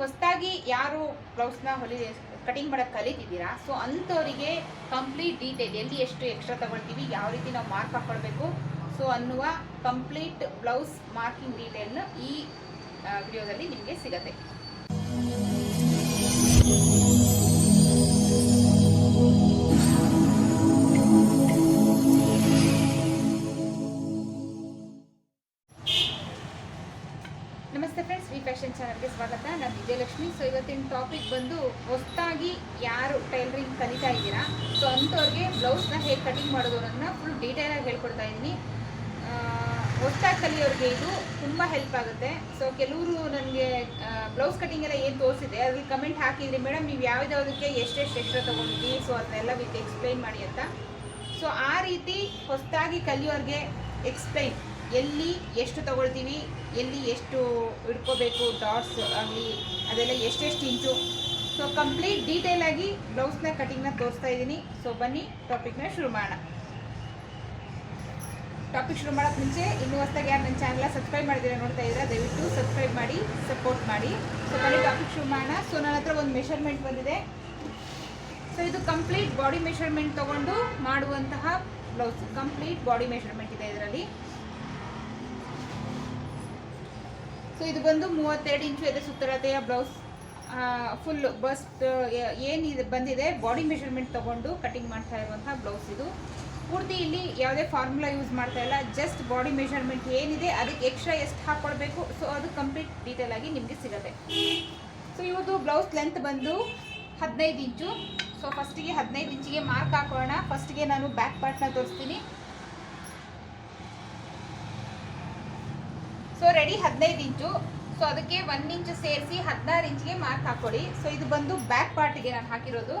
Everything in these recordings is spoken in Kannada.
ಹೊಸದಾಗಿ ಯಾರು ಬ್ಲೌಸ್ನ ಹೊಲಿ ಕಟಿಂಗ್ ಮಾಡೋಕ್ಕೆ ಕಲಿತಿದ್ದೀರಾ? ಸೊ ಅಂಥವರಿಗೆ ಕಂಪ್ಲೀಟ್ ಡೀಟೇಲ್ ಎಲ್ಲಿ ಎಷ್ಟು ಎಕ್ಸ್ಟ್ರಾ ತಗೊಳ್ತೀವಿ, ಯಾವ ರೀತಿ ನಾವು ಮಾರ್ಕ್ ಹಾಕ್ಕೊಳ್ಬೇಕು ಸೊ ಅನ್ನುವ ಕಂಪ್ಲೀಟ್ ಬ್ಲೌಸ್ ಮಾರ್ಕಿಂಗ್ ಡೀಟೇಲ್ನ ಈ ವಿಡಿಯೋದಲ್ಲಿ ನಿಮಗೆ ಸಿಗತ್ತೆ. ಟಾಪಿಕ್ ಬಂದು ಹೊಸದಾಗಿ ಯಾರು ಟೈಲರಿಂಗ್ ಕಲಿತಾ ಇದ್ದೀರಾ? ಸೊ ಅಂಥವ್ರಿಗೆ ಬ್ಲೌಸ್ನ ಹೇಗೆ ಕಟಿಂಗ್ ಮಾಡೋದು ಅನ್ನೋದನ್ನ ಫುಲ್ ಡೀಟೇಲಾಗಿ ಹೇಳ್ಕೊಡ್ತಾ ಇದ್ದೀನಿ. ಹೊಸದಾಗಿ ಕಲಿಯೋರಿಗೆ ಇದು ತುಂಬ ಹೆಲ್ಪ್ ಆಗುತ್ತೆ. ಸೊ ಕೆಲವರು ನನಗೆ ಬ್ಲೌಸ್ ಕಟಿಂಗ್ ಎಲ್ಲ ಏನು ತೋರಿಸಿದೆ ಅದ್ರಲ್ಲಿ ಕಮೆಂಟ್ ಹಾಕಿದ್ರಿ, ಮೇಡಮ್, ನೀವು ಯಾವುದ್ಯಾವುದಕ್ಕೆ ಎಷ್ಟೆಷ್ಟು ಎಕ್ಸ್ಟ್ರಾ ತೊಗೊಂಡಿದ್ದೀವಿ ಸೊ ಅದನ್ನೆಲ್ಲ ವಿತ್ ಎಕ್ಸ್ಪ್ಲೈನ್ ಮಾಡಿ ಅಂತ. ಸೊ ಆ ರೀತಿ ಹೊಸದಾಗಿ ಕಲಿಯೋರಿಗೆ ಎಕ್ಸ್ಪ್ಲೈನ್ ಎಲ್ಲಿ ಎಷ್ಟು ತಗೊಳ್ತೀವಿ, ಎಲ್ಲಿ ಎಷ್ಟು ಇಟ್ಕೋಬೇಕು ಡಾಟ್ಸ್ ಆಗಲಿ, ಅದೆಲ್ಲ ಎಷ್ಟೆಷ್ಟು ಇಂಚು. ಸೊ ಕಂಪ್ಲೀಟ್ ಡೀಟೇಲ್ ಆಗಿ ಬ್ಲೌಸ್ನ ಕಟಿಂಗ್ನ ತೋರಿಸ್ತಾ ಇದ್ದೀನಿ. ಸೊ ಬನ್ನಿ ಟಾಪಿಕ್ನ ಶುರು ಮಾಡೋಣ. ಟಾಪಿಕ್ ಶುರು ಮಾಡೋಕ್ಕೆ ಮುಂಚೆ, ಇನ್ನೂ ಹೊಸದಾಗಿ ಯಾರು ನನ್ನ ಚಾನಲ್ನ ಸಬ್ಸ್ಕ್ರೈಬ್ ಮಾಡಿದ್ರೆ ನೋಡ್ತಾ ಇದ್ದೀರಾ ದಯವಿಟ್ಟು ಸಬ್ಸ್ಕ್ರೈಬ್ ಮಾಡಿ ಸಪೋರ್ಟ್ ಮಾಡಿ. ಸೊ ಬನ್ನಿ ಟಾಪಿಕ್ ಶುರು ಮಾಡೋಣ. ಸೊ ನನ್ನ ಹತ್ರ ಒಂದು ಮೆಷರ್ಮೆಂಟ್ ಬಂದಿದೆ. ಸೊ ಇದು ಕಂಪ್ಲೀಟ್ ಬಾಡಿ ಮೆಷರ್ಮೆಂಟ್ ತಗೊಂಡು ಮಾಡುವಂತಹ ಬ್ಲೌಸ್ ಕಂಪ್ಲೀಟ್ ಬಾಡಿ ಮೆಷರ್ಮೆಂಟ್ ಇದೆ ಇದರಲ್ಲಿ. ಸೊ ಇದು ಬಂದು ಮೂವತ್ತೆರಡು ಇಂಚು ಇದೆ ಸುತ್ತಳತೆಯ ಬ್ಲೌಸ್. ಫುಲ್ ಬಸ್ಟ್ ಏನಿದೆ ಬಂದಿದೆ ಬಾಡಿ ಮೆಷರ್ಮೆಂಟ್ ತಗೊಂಡು ಕಟಿಂಗ್ ಮಾಡ್ತಾ ಇರುವಂತಹ ಬ್ಲೌಸ್ ಇದು. ಪೂರ್ತಿ ಇಲ್ಲಿ ಯಾವುದೇ ಫಾರ್ಮುಲಾ ಯೂಸ್ ಮಾಡ್ತಾ ಇಲ್ಲ ಜಸ್ಟ್ ಬಾಡಿ ಮೆಷರ್ಮೆಂಟ್ ಏನಿದೆ ಅದಕ್ಕೆ ಎಕ್ಸ್ಟ್ರಾ ಎಷ್ಟು ಹಾಕ್ಕೊಳ್ಬೇಕು ಸೊ ಅದು ಕಂಪ್ಲೀಟ್ ಡೀಟೇಲ್ ಆಗಿ ನಿಮಗೆ ಸಿಗುತ್ತೆ. ಸೊ ಇವತ್ತು ಬ್ಲೌಸ್ ಲೆಂತ್ ಬಂದು ಹದಿನೈದು ಇಂಚು. ಸೊ ಫಸ್ಟಿಗೆ ಹದಿನೈದು ಇಂಚಿಗೆ ಮಾರ್ಕ್ ಹಾಕೋಣ. ಫಸ್ಟಿಗೆ ನಾನು ಬ್ಯಾಕ್ ಪಾರ್ಟ್ನ ತೋರಿಸ್ತೀನಿ. ಸೊ ರೆಡಿ ಹದಿನೈದು ಇಂಚು. ಸೊ ಅದಕ್ಕೆ ಒನ್ ಇಂಚು ಸೇರಿಸಿ ಹದಿನಾರು ಇಂಚಿಗೆ ಮಾರ್ಕ್ ಹಾಕೊಳ್ಳಿ ಸೊ ಇದು ಬಂದು ಬ್ಯಾಕ್ ಪಾರ್ಟಿಗೆ ನಾನು ಹಾಕಿರೋದು.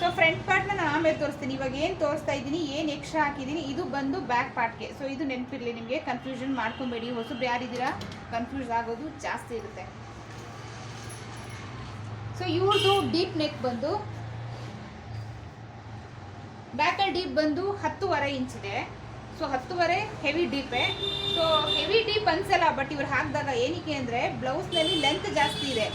ಸೊ ಫ್ರಂಟ್ ಪಾರ್ಟ್ನ ನಾನು ಆಮೇಲೆ ತೋರಿಸ್ತೀನಿ. ಇವಾಗ ಏನು ತೋರಿಸ್ತಾ ಇದ್ದೀನಿ, ಏನು ಎಕ್ಸ್ಟ್ರಾ ಹಾಕಿದ್ದೀನಿ, ಇದು ಬಂದು ಬ್ಯಾಕ್ ಪಾರ್ಟ್ಗೆ ಸೊ ಇದು ನೆನಪಿರಲಿ ನಿಮಗೆ. ಕನ್ಫ್ಯೂಷನ್ ಮಾಡ್ಕೊಬೇಡಿ. ಹೊಸಬ್ರು ಯಾರಿದ್ದೀರಾ? ಕನ್ಫ್ಯೂಸ್ ಆಗೋದು ಜಾಸ್ತಿ ಇರುತ್ತೆ. ಸೊ ಇವ್ರದ್ದು ಡೀಪ್ ನೆಕ್ ಬಂದು ಬ್ಯಾಕಲ್ಲಿ ಡೀಪ್ ಬಂದು ಹತ್ತುವರೆ ಇಂಚ್ ಇದೆ. ಸೊ ಹತ್ತುವರೆ ಹೆವಿ ಡೀಪೇ ಸೊ ಹೆವಿ ಡೀಪ್ ಅನ್ಸಲ್ಲ ಬಟ್ ಇವ್ರು ಹಾಕಿದಾಗ ಏನಕ್ಕೆ ಅಂದರೆ ಬ್ಲೌಸ್ನಲ್ಲಿ ಲೆಂತ್ ಜಾಸ್ತಿ ಇದೆ.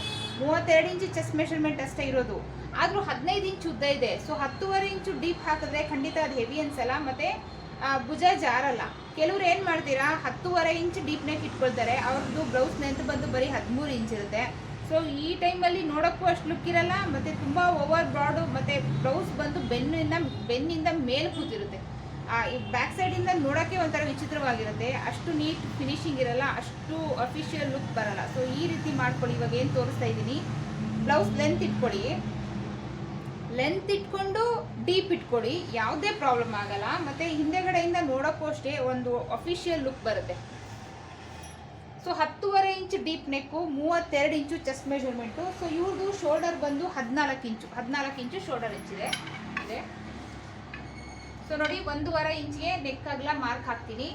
ಮೂವತ್ತೆರಡು ಇಂಚು ಚೆಸ್ಟ್ ಮೆಷರ್ಮೆಂಟ್ ಅಷ್ಟೇ ಇರೋದು. ಆದರೂ ಹದಿನೈದು ಇಂಚು ಉದ್ದ ಇದೆ. ಸೊ ಹತ್ತುವರೆ ಇಂಚು ಡೀಪ್ ಹಾಕಿದ್ರೆ ಖಂಡಿತ ಅದು ಹೆವಿ ಅನ್ಸಲ್ಲ, ಮತ್ತು ಭುಜ ಜಾರಲ್ಲ. ಕೆಲವ್ರು ಏನು ಮಾಡ್ತೀರಾ, ಹತ್ತುವರೆ ಇಂಚ್ ಡೀಪ್ ಇಟ್ಕೊಳ್ತಾರೆ. ಅವ್ರದ್ದು ಬ್ಲೌಸ್ ಲೆಂತ್ ಬಂದು ಬರೀ ಹದಿಮೂರು ಇಂಚ್ ಇರುತ್ತೆ. ಸೊ ಈ ಟೈಮಲ್ಲಿ ನೋಡೋಕ್ಕೂ ಅಷ್ಟು ಲುಕ್ ಇರಲ್ಲ, ಮತ್ತು ತುಂಬ ಓವರ್ ಬ್ರಾಡು ಮತ್ತು ಬ್ಲೌಸ್ ಬಂದು ಬೆನ್ನಿಂದ ಬೆನ್ನಿಂದ ಮೇಲೆ ಕೂತಿರುತ್ತೆ. ಈ ಬ್ಯಾಕ್ ಸೈಡಿಂದ ನೋಡೋಕ್ಕೆ ಒಂಥರ ವಿಚಿತ್ರವಾಗಿರುತ್ತೆ. ಅಷ್ಟು ನೀಟ್ ಫಿನಿಶಿಂಗ್ ಇರಲ್ಲ, ಅಷ್ಟು ಅಫಿಷಿಯಲ್ ಲುಕ್ ಬರಲ್ಲ. ಸೊ ಈ ರೀತಿ ಮಾಡ್ಕೊಳ್ಳಿ, ಇವಾಗ ಏನು ತೋರಿಸ್ತಾ ಇದ್ದೀನಿ? ಬ್ಲೌಸ್ ಲೆಂತ್ ಇಟ್ಕೊಳ್ಳಿ. ಲೆಂತ್ ಇಟ್ಕೊಂಡು ಡೀಪ್ ಇಟ್ಕೊಳ್ಳಿ. ಯಾವುದೇ ಪ್ರಾಬ್ಲಮ್ ಆಗಲ್ಲ. ಮತ್ತು ಹಿಂದೆಗಡೆಯಿಂದ ನೋಡೋಕ್ಕೂ ಅಷ್ಟೇ ಒಂದು ಅಫಿಷಿಯಲ್ ಲುಕ್ ಬರುತ್ತೆ. ಸೊ ಹತ್ತುವರೆ ಇಂಚ್ ಡೀಪ್ ನೆಕ್ಕು, ಮೂವತ್ತೆರಡು ಇಂಚು ಚೆಸ್ಟ್ ಮೆಷರ್ಮೆಂಟು. ಸೊ ಇವ್ರದ್ದು ಶೋಲ್ಡರ್ ಬಂದು ಹದಿನಾಲ್ಕು ಇಂಚು ಹದಿನಾಲ್ಕು ಇಂಚು ಶೋಲ್ಡರ್ ಇಂಚಿದೆ ಇದೆ. ಸೊ ನೋಡಿ, ಒಂದೂವರೆ ಇಂಚ್ಗೆ ನೆಕ್ ಅಗಲ ಮಾರ್ಕ್ ಹಾಕ್ತೀನಿ.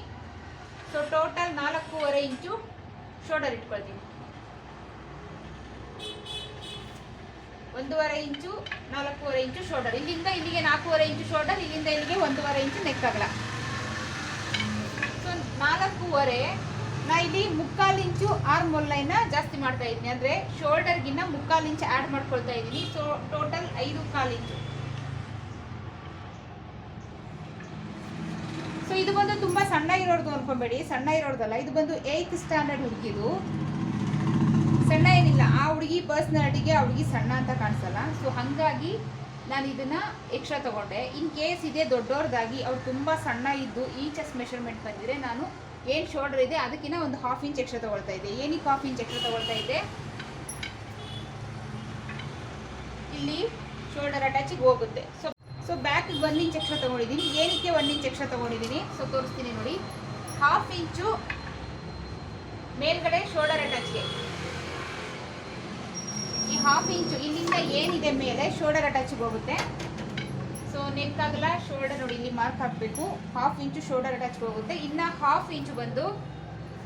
ಸೊ ಟೋಟಲ್ ನಾಲ್ಕೂವರೆ ಇಂಚು ಶೋಲ್ಡರ್ ಇಟ್ಕೊಳ್ತೀನಿ. ಒಂದೂವರೆ ಇಂಚು, ನಾಲ್ಕೂವರೆ ಇಂಚು ಶೋಲ್ಡರ್. ಇಲ್ಲಿಂದ ಇಲ್ಲಿಗೆ ನಾಲ್ಕೂವರೆ ಇಂಚು ಶೋಲ್ಡರ್, ಇಲ್ಲಿಂದ ಇಲ್ಲಿಗೆ ಒಂದೂವರೆ ಇಂಚು ನೆಕ್ ಅಗಲ. ಸೊ ನಾಲ್ಕೂವರೆ ನಾ ಇಲ್ಲಿ ಮುಕ್ಕಾಲು ಇಂಚು ಆರ್ಮ್ ಲೈನ್ನ ಜಾಸ್ತಿ ಮಾಡ್ತಾ ಇದ್ದೀನಿ. ಅಂದರೆ ಶೋಲ್ಡರ್ಗಿನ್ನ ಮುಕ್ಕಾಲು ಇಂಚು ಆ್ಯಡ್ ಮಾಡ್ಕೊಳ್ತಾ ಇದ್ದೀನಿ. ಸೊ ಟೋಟಲ್ ಐದು ಕಾಲು ಇಂಚು. ಸೊ ಇದು ಬಂದು ತುಂಬ ಸಣ್ಣ ಇರೋರ್ದು ಅನ್ಕೊಬೇಡಿ. ಸಣ್ಣ ಇರೋರ್ದಲ್ಲ, ಇದು ಬಂದು ಏಯ್ತ್ ಸ್ಟ್ಯಾಂಡರ್ಡ್ ಹುಡುಗಿದು. ಸಣ್ಣ ಏನಿಲ್ಲ, ಆ ಹುಡುಗಿ ಪರ್ಸ್ನಾಲಿಟಿಗೆ ಆ ಹುಡುಗಿ ಸಣ್ಣ ಅಂತ ಕಾಣಿಸಲ್ಲ. ಸೊ ಹಾಗಾಗಿ ನಾನು ಇದನ್ನು ಎಕ್ಸ್ಟ್ರಾ ತಗೊಂಡೆ. ಇನ್ ಕೇಸ್ ಇದೆ ದೊಡ್ಡವ್ರದಾಗಿ ಅವ್ರು ತುಂಬ ಸಣ್ಣ ಇದ್ದು ಈ ಚೆಸ್ಟ್ ಮೆಷರ್ಮೆಂಟ್ ಬಂದಿದ್ರೆ ನಾನು ಏನು ಶೋಲ್ಡರ್ ಇದೆ ಅದಕ್ಕಿಂತ ಒಂದು ಹಾಫ್ ಇಂಚ್ ಎಕ್ಸ್ಟ್ರಾ ತೊಗೊಳ್ತಾ ಇದೆ. ಏನಕ್ಕೆ ಹಾಫ್ ಇಂಚ್ ಎಕ್ಸ್ಟ್ರಾ ತಗೊಳ್ತಾ ಇದೆ? ಇಲ್ಲಿ ಶೋಲ್ಡರ್ ಅಟ್ಯಾಚಿಗೆ ಹೋಗುತ್ತೆ. ಸೊ ಸೊ ಬ್ಯಾಕ್ ಒಂದು ಇಂಚ್ ಎಕ್ಸ್ಟ್ರಾ ತೊಗೊಂಡಿದ್ದೀನಿ. ಏನಕ್ಕೆ ಒಂದು ಇಂಚ್ ಎಕ್ಸ್ಟ್ರಾ ತೊಗೊಂಡಿದ್ದೀನಿ? ಸೊ ತೋರಿಸ್ತೀನಿ ನೋಡಿ. ಹಾಫ್ ಇಂಚು ಮೇಲ್ಗಡೆ ಶೋಲ್ಡರ್ ಅಟ್ಯಾಚ್ಗೆ ಈ ಹಾಫ್ ಇಂಚು ಇಲ್ಲಿಂದ ಏನಿದೆ ಮೇಲೆ? ಶೋಲ್ಡರ್ ಅಟ್ಯಾಚಿಗೆ ಹೋಗುತ್ತೆ. ನೆಕ್ ಆಗಲ್ಲ ಶೋಲ್ಡರ್ ನೋಡಿ ಇಲ್ಲಿ ಮಾರ್ಕ್ ಹಾಕಬೇಕು. ಹಾಫ್ ಇಂಚು ಶೋಲ್ಡರ್ ಅಟ್ಯಾಚ್ ಹೋಗುತ್ತೆ. ಇನ್ನು ಹಾಫ್ ಇಂಚು ಬಂದು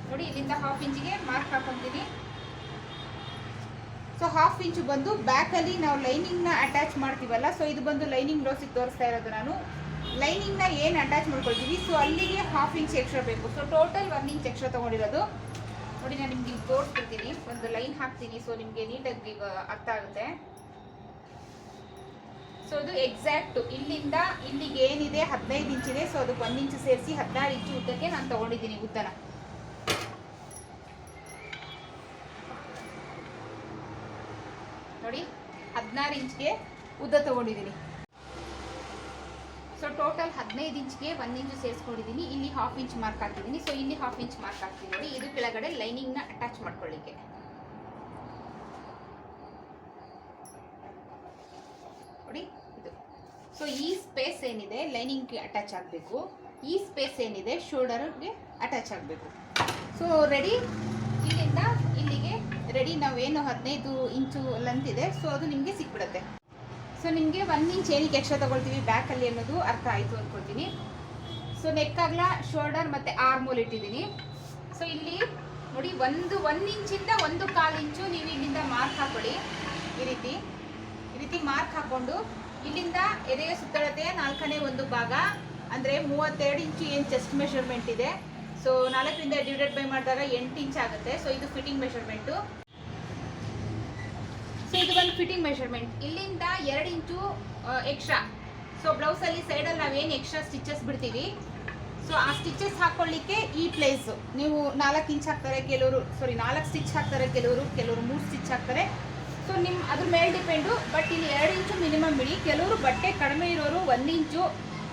ನೋಡಿ ಇಲ್ಲಿಂದ ಹಾಫ್ ಇಂಚಿಗೆ ಮಾರ್ಕ್ ಹಾಕೊತೀನಿ. ಸೊ ಹಾಫ್ ಇಂಚು ಬಂದು ಬ್ಯಾಕಲ್ಲಿ ನಾವು ಲೈನಿಂಗ್ನ ಅಟ್ಯಾಚ್ ಮಾಡ್ತೀವಲ್ಲ ಸೊ ಇದು ಬಂದು ಲೈನಿಂಗ್ ಬ್ಲೌಸಿಗೆ ತೋರಿಸ್ತಾ ಇರೋದು ನಾನು. ಲೈನಿಂಗ್ನ ಏನು ಅಟ್ಯಾಚ್ ಮಾಡ್ಕೊಳ್ತೀವಿ? ಸೊ ಅಲ್ಲಿಗೆ ಹಾಫ್ ಇಂಚ್ ಎಕ್ಸ್ಟ್ರಾ ಬೇಕು. So total one inch extra ತೊಗೊಂಡಿರೋದು. ನೋಡಿ, ನಾನು ನಿಮ್ಗೆ ಇಲ್ಲಿ ತೋರಿಸ್ಕೊಡ್ತೀನಿ ಒಂದು ಲೈನ್ ಹಾಕ್ತೀನಿ ಸೊ ನಿಮಗೆ ನೀಟಾಗಿ ಅರ್ಥ ಆಗುತ್ತೆ. ಸೊ ಅದು ಎಕ್ಸಾಕ್ಟ್ ಇಲ್ಲಿಂದ ಇಲ್ಲಿಗೆ ಏನಿದೆ? ಹದಿನೈದು ಇಂಚಿದೆ. ಸೊ ಅದಕ್ಕೆ ಒಂದು ಇಂಚು ಸೇರಿಸಿ ಹದಿನಾರು ಇಂಚು ಉದ್ದಕ್ಕೆ ನಾನು ತಗೊಂಡಿದ್ದೀನಿ ಉದ್ದನ. ನೋಡಿ, ಹದಿನಾರು ಇಂಚ್ಗೆ ಉದ್ದ ತಗೊಂಡಿದ್ದೀನಿ. ಸೊ ಟೋಟಲ್ ಹದಿನೈದು ಇಂಚ್ಗೆ ಒಂದು ಇಂಚು ಸೇರಿಸ್ಕೊಂಡಿದ್ದೀನಿ. ಇಲ್ಲಿ ಹಾಫ್ ಇಂಚ್ ಮಾರ್ಕ್ ಹಾಕಿದ್ದೀನಿ. ಸೊ ಇಲ್ಲಿ ಹಾಫ್ ಇಂಚ್ ಮಾರ್ಕ್ ಹಾಕ್ತೀನಿ ನೋಡಿ. ಇದು ಕೆಳಗಡೆ ಲೈನಿಂಗ್ನ ಅಟ್ಯಾಚ್ ಮಾಡ್ಕೊಳ್ಳಿಕ್ಕೆ ನೋಡಿ ಇದು ಸೊ ಈ ಸ್ಪೇಸ್ ಏನಿದೆ ಲೈನಿಂಗ್ಗೆ ಅಟ್ಯಾಚ್ ಆಗಬೇಕು. ಈ ಸ್ಪೇಸ್ ಏನಿದೆ ಶೋಲ್ಡರ್ಗೆ ಅಟ್ಯಾಚ್ ಆಗಬೇಕು. ಸೊ ರೆಡಿ ಇಲ್ಲಿಂದ ಇಲ್ಲಿಗೆ ರೆಡಿ ನಾವೇನು ಹದಿನೈದು ಇಂಚು ಲೆಂತ್ ಇದೆ ಸೊ ಅದು ನಿಮಗೆ ಸಿಕ್ಬಿಡುತ್ತೆ. ಸೊ ನಿಮಗೆ ಒಂದು ಇಂಚ್ ಏನಕ್ಕೆ ಎಕ್ಸ್ಟ್ರಾ ತೊಗೊಳ್ತೀವಿ ಬ್ಯಾಕಲ್ಲಿ ಅನ್ನೋದು ಅರ್ಥ ಆಯಿತು ಅಂದ್ಕೊಳ್ತೀನಿ ಸೊ ನೆಕ್ ಆಗಲ ಶೋಲ್ಡರ್ ಮತ್ತು ಆರ್ಮೋಲ್ ಇಟ್ಟಿದ್ದೀನಿ. ಸೊ ಇಲ್ಲಿ ನೋಡಿ, ಒಂದು ಒಂದು ಇಂಚಿಂದ ಒಂದು ಕಾಲು ಇಂಚು ನೀವು ಇಲ್ಲಿಂದ ಮಾರ್ಕ್ ಹಾಕೊಳ್ಳಿ. ಈ ರೀತಿ. ಈ ರೀತಿ ಮಾರ್ಕ್ ಹಾಕೊಂಡು ಇಲ್ಲಿಂದ ಎದೆಯ ಸುತ್ತಳತೆಯ ನಾಲ್ಕನೇ ಒಂದು ಭಾಗ, ಅಂದರೆ ಮೂವತ್ತೆರಡು ಇಂಚು ಏನು ಚೆಸ್ಟ್ ಮೆಷರ್ಮೆಂಟ್ ಇದೆ. ಸೊ ನಾಲ್ಕರಿಂದ ಡಿವೈಡೆಡ್ ಬೈ ಮಾಡಿದಾಗ ಎಂಟು ಇಂಚ್ ಆಗುತ್ತೆ. ಸೊ ಇದು ಫಿಟ್ಟಿಂಗ್ ಮೆಷರ್ಮೆಂಟು ಸೊ ಇದು ಒಂದು ಫಿಟ್ಟಿಂಗ್ ಮೆಷರ್ಮೆಂಟ್ ಇಲ್ಲಿಂದ ಎರಡು ಇಂಚು ಎಕ್ಸ್ಟ್ರಾ ಸೊ ಬ್ಲೌಸಲ್ಲಿ ಸೈಡಲ್ಲಿ ನಾವೇನು ಎಕ್ಸ್ಟ್ರಾ ಸ್ಟಿಚಸ್ ಬಿಡ್ತೀವಿ? ಸೊ ಆ ಸ್ಟಿಚಸ್ ಹಾಕೊಳ್ಳಿಕ್ಕೆ ಈ ಪ್ಲೇಸು ನೀವು ನಾಲ್ಕು ಇಂಚ್ ಹಾಕ್ತಾರೆ, ಕೆಲವರು ಸಾರಿ ನಾಲ್ಕು ಸ್ಟಿಚ್ ಹಾಕ್ತಾರೆ, ಕೆಲವರು ಕೆಲವರು ಮೂರು ಸ್ಟಿಚ್ ಹಾಕ್ತಾರೆ. ಸೊ ನಿಮ್ಮ ಅದ್ರ ಮೇಲೆ ಡಿಪೆಂಡು ಬಟ್ ಇಲ್ಲಿ ಎರಡು ಇಂಚು ಮಿನಿಮಮ್ ಬಿಡಿ ಕೆಲವರು ಬಟ್ಟೆ ಕಡಿಮೆ ಇರೋರು ಒಂದು ಇಂಚು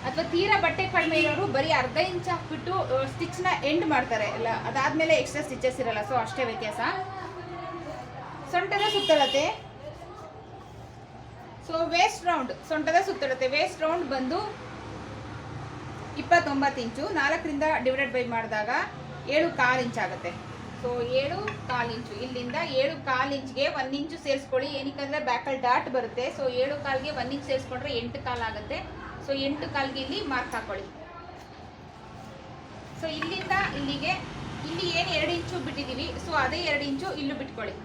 ಅಥವಾ ತೀರಾ ಬಟ್ಟೆ ಕಡಿಮೆ ಇರೋರು ಬರೀ ಅರ್ಧ ಇಂಚ್ ಹಾಕ್ಬಿಟ್ಟು ಸ್ಟಿಚ್ನ ಎಂಡ್ ಮಾಡ್ತಾರೆ. ಎಲ್ಲ, ಅದಾದಮೇಲೆ ಎಕ್ಸ್ಟ್ರಾ ಸ್ಟಿಚಸ್ ಇರಲ್ಲ. ಸೊ ಅಷ್ಟೇ ವ್ಯತ್ಯಾಸ. ಸೊಂಟದ ಸುತ್ತಳತೆ. ಸೊ ವೇಸ್ಟ್ ರೌಂಡ್ ಸೊಂಟದ ಸುತ್ತಳತೆ. ವೇಸ್ಟ್ ರೌಂಡ್ ಬಂದು ಇಪ್ಪತ್ತೊಂಬತ್ತು ಇಂಚು ನಾಲ್ಕರಿಂದ ಡಿವೈಡೆಡ್ ಬೈ ಮಾಡಿದಾಗ ಏಳು ಕಾಲು ಇಂಚ್ ಆಗುತ್ತೆ. ಸೊ ಏಳು ಕಾಲು ಇಂಚು. ಇಲ್ಲಿಂದ ಏಳು ಕಾಲು ಇಂಚ್ಗೆ ಒಂದು ಇಂಚು ಸೇರಿಸ್ಕೊಳ್ಳಿ. ಏನಕ್ಕಂದ್ರೆ ಬ್ಯಾಕಲ್ಲಿ ಡಾಟ್ ಬರುತ್ತೆ. ಸೊ ಏಳು ಕಾಲ್ಗೆ ಒಂದು ಇಂಚು ಸೇರಿಸ್ಕೊಂಡ್ರೆ ಎಂಟು ಕಾಲು ಆಗುತ್ತೆ. ಸೊ ಎಂಟು ಕಾಲ್ಗೆ ಇಲ್ಲಿ ಮಾರ್ಕ್ ಹಾಕೊಳ್ಳಿ. ಸೊ ಇಲ್ಲಿಂದ ಇಲ್ಲಿಗೆ, ಇಲ್ಲಿ ಏನು ಎರಡು ಇಂಚು ಬಿಟ್ಟಿದ್ದೀವಿ ಸೊ ಅದೇ ಎರಡು ಇಂಚು ಇಲ್ಲೂ ಬಿಟ್ಕೊಳ್ಳಿ.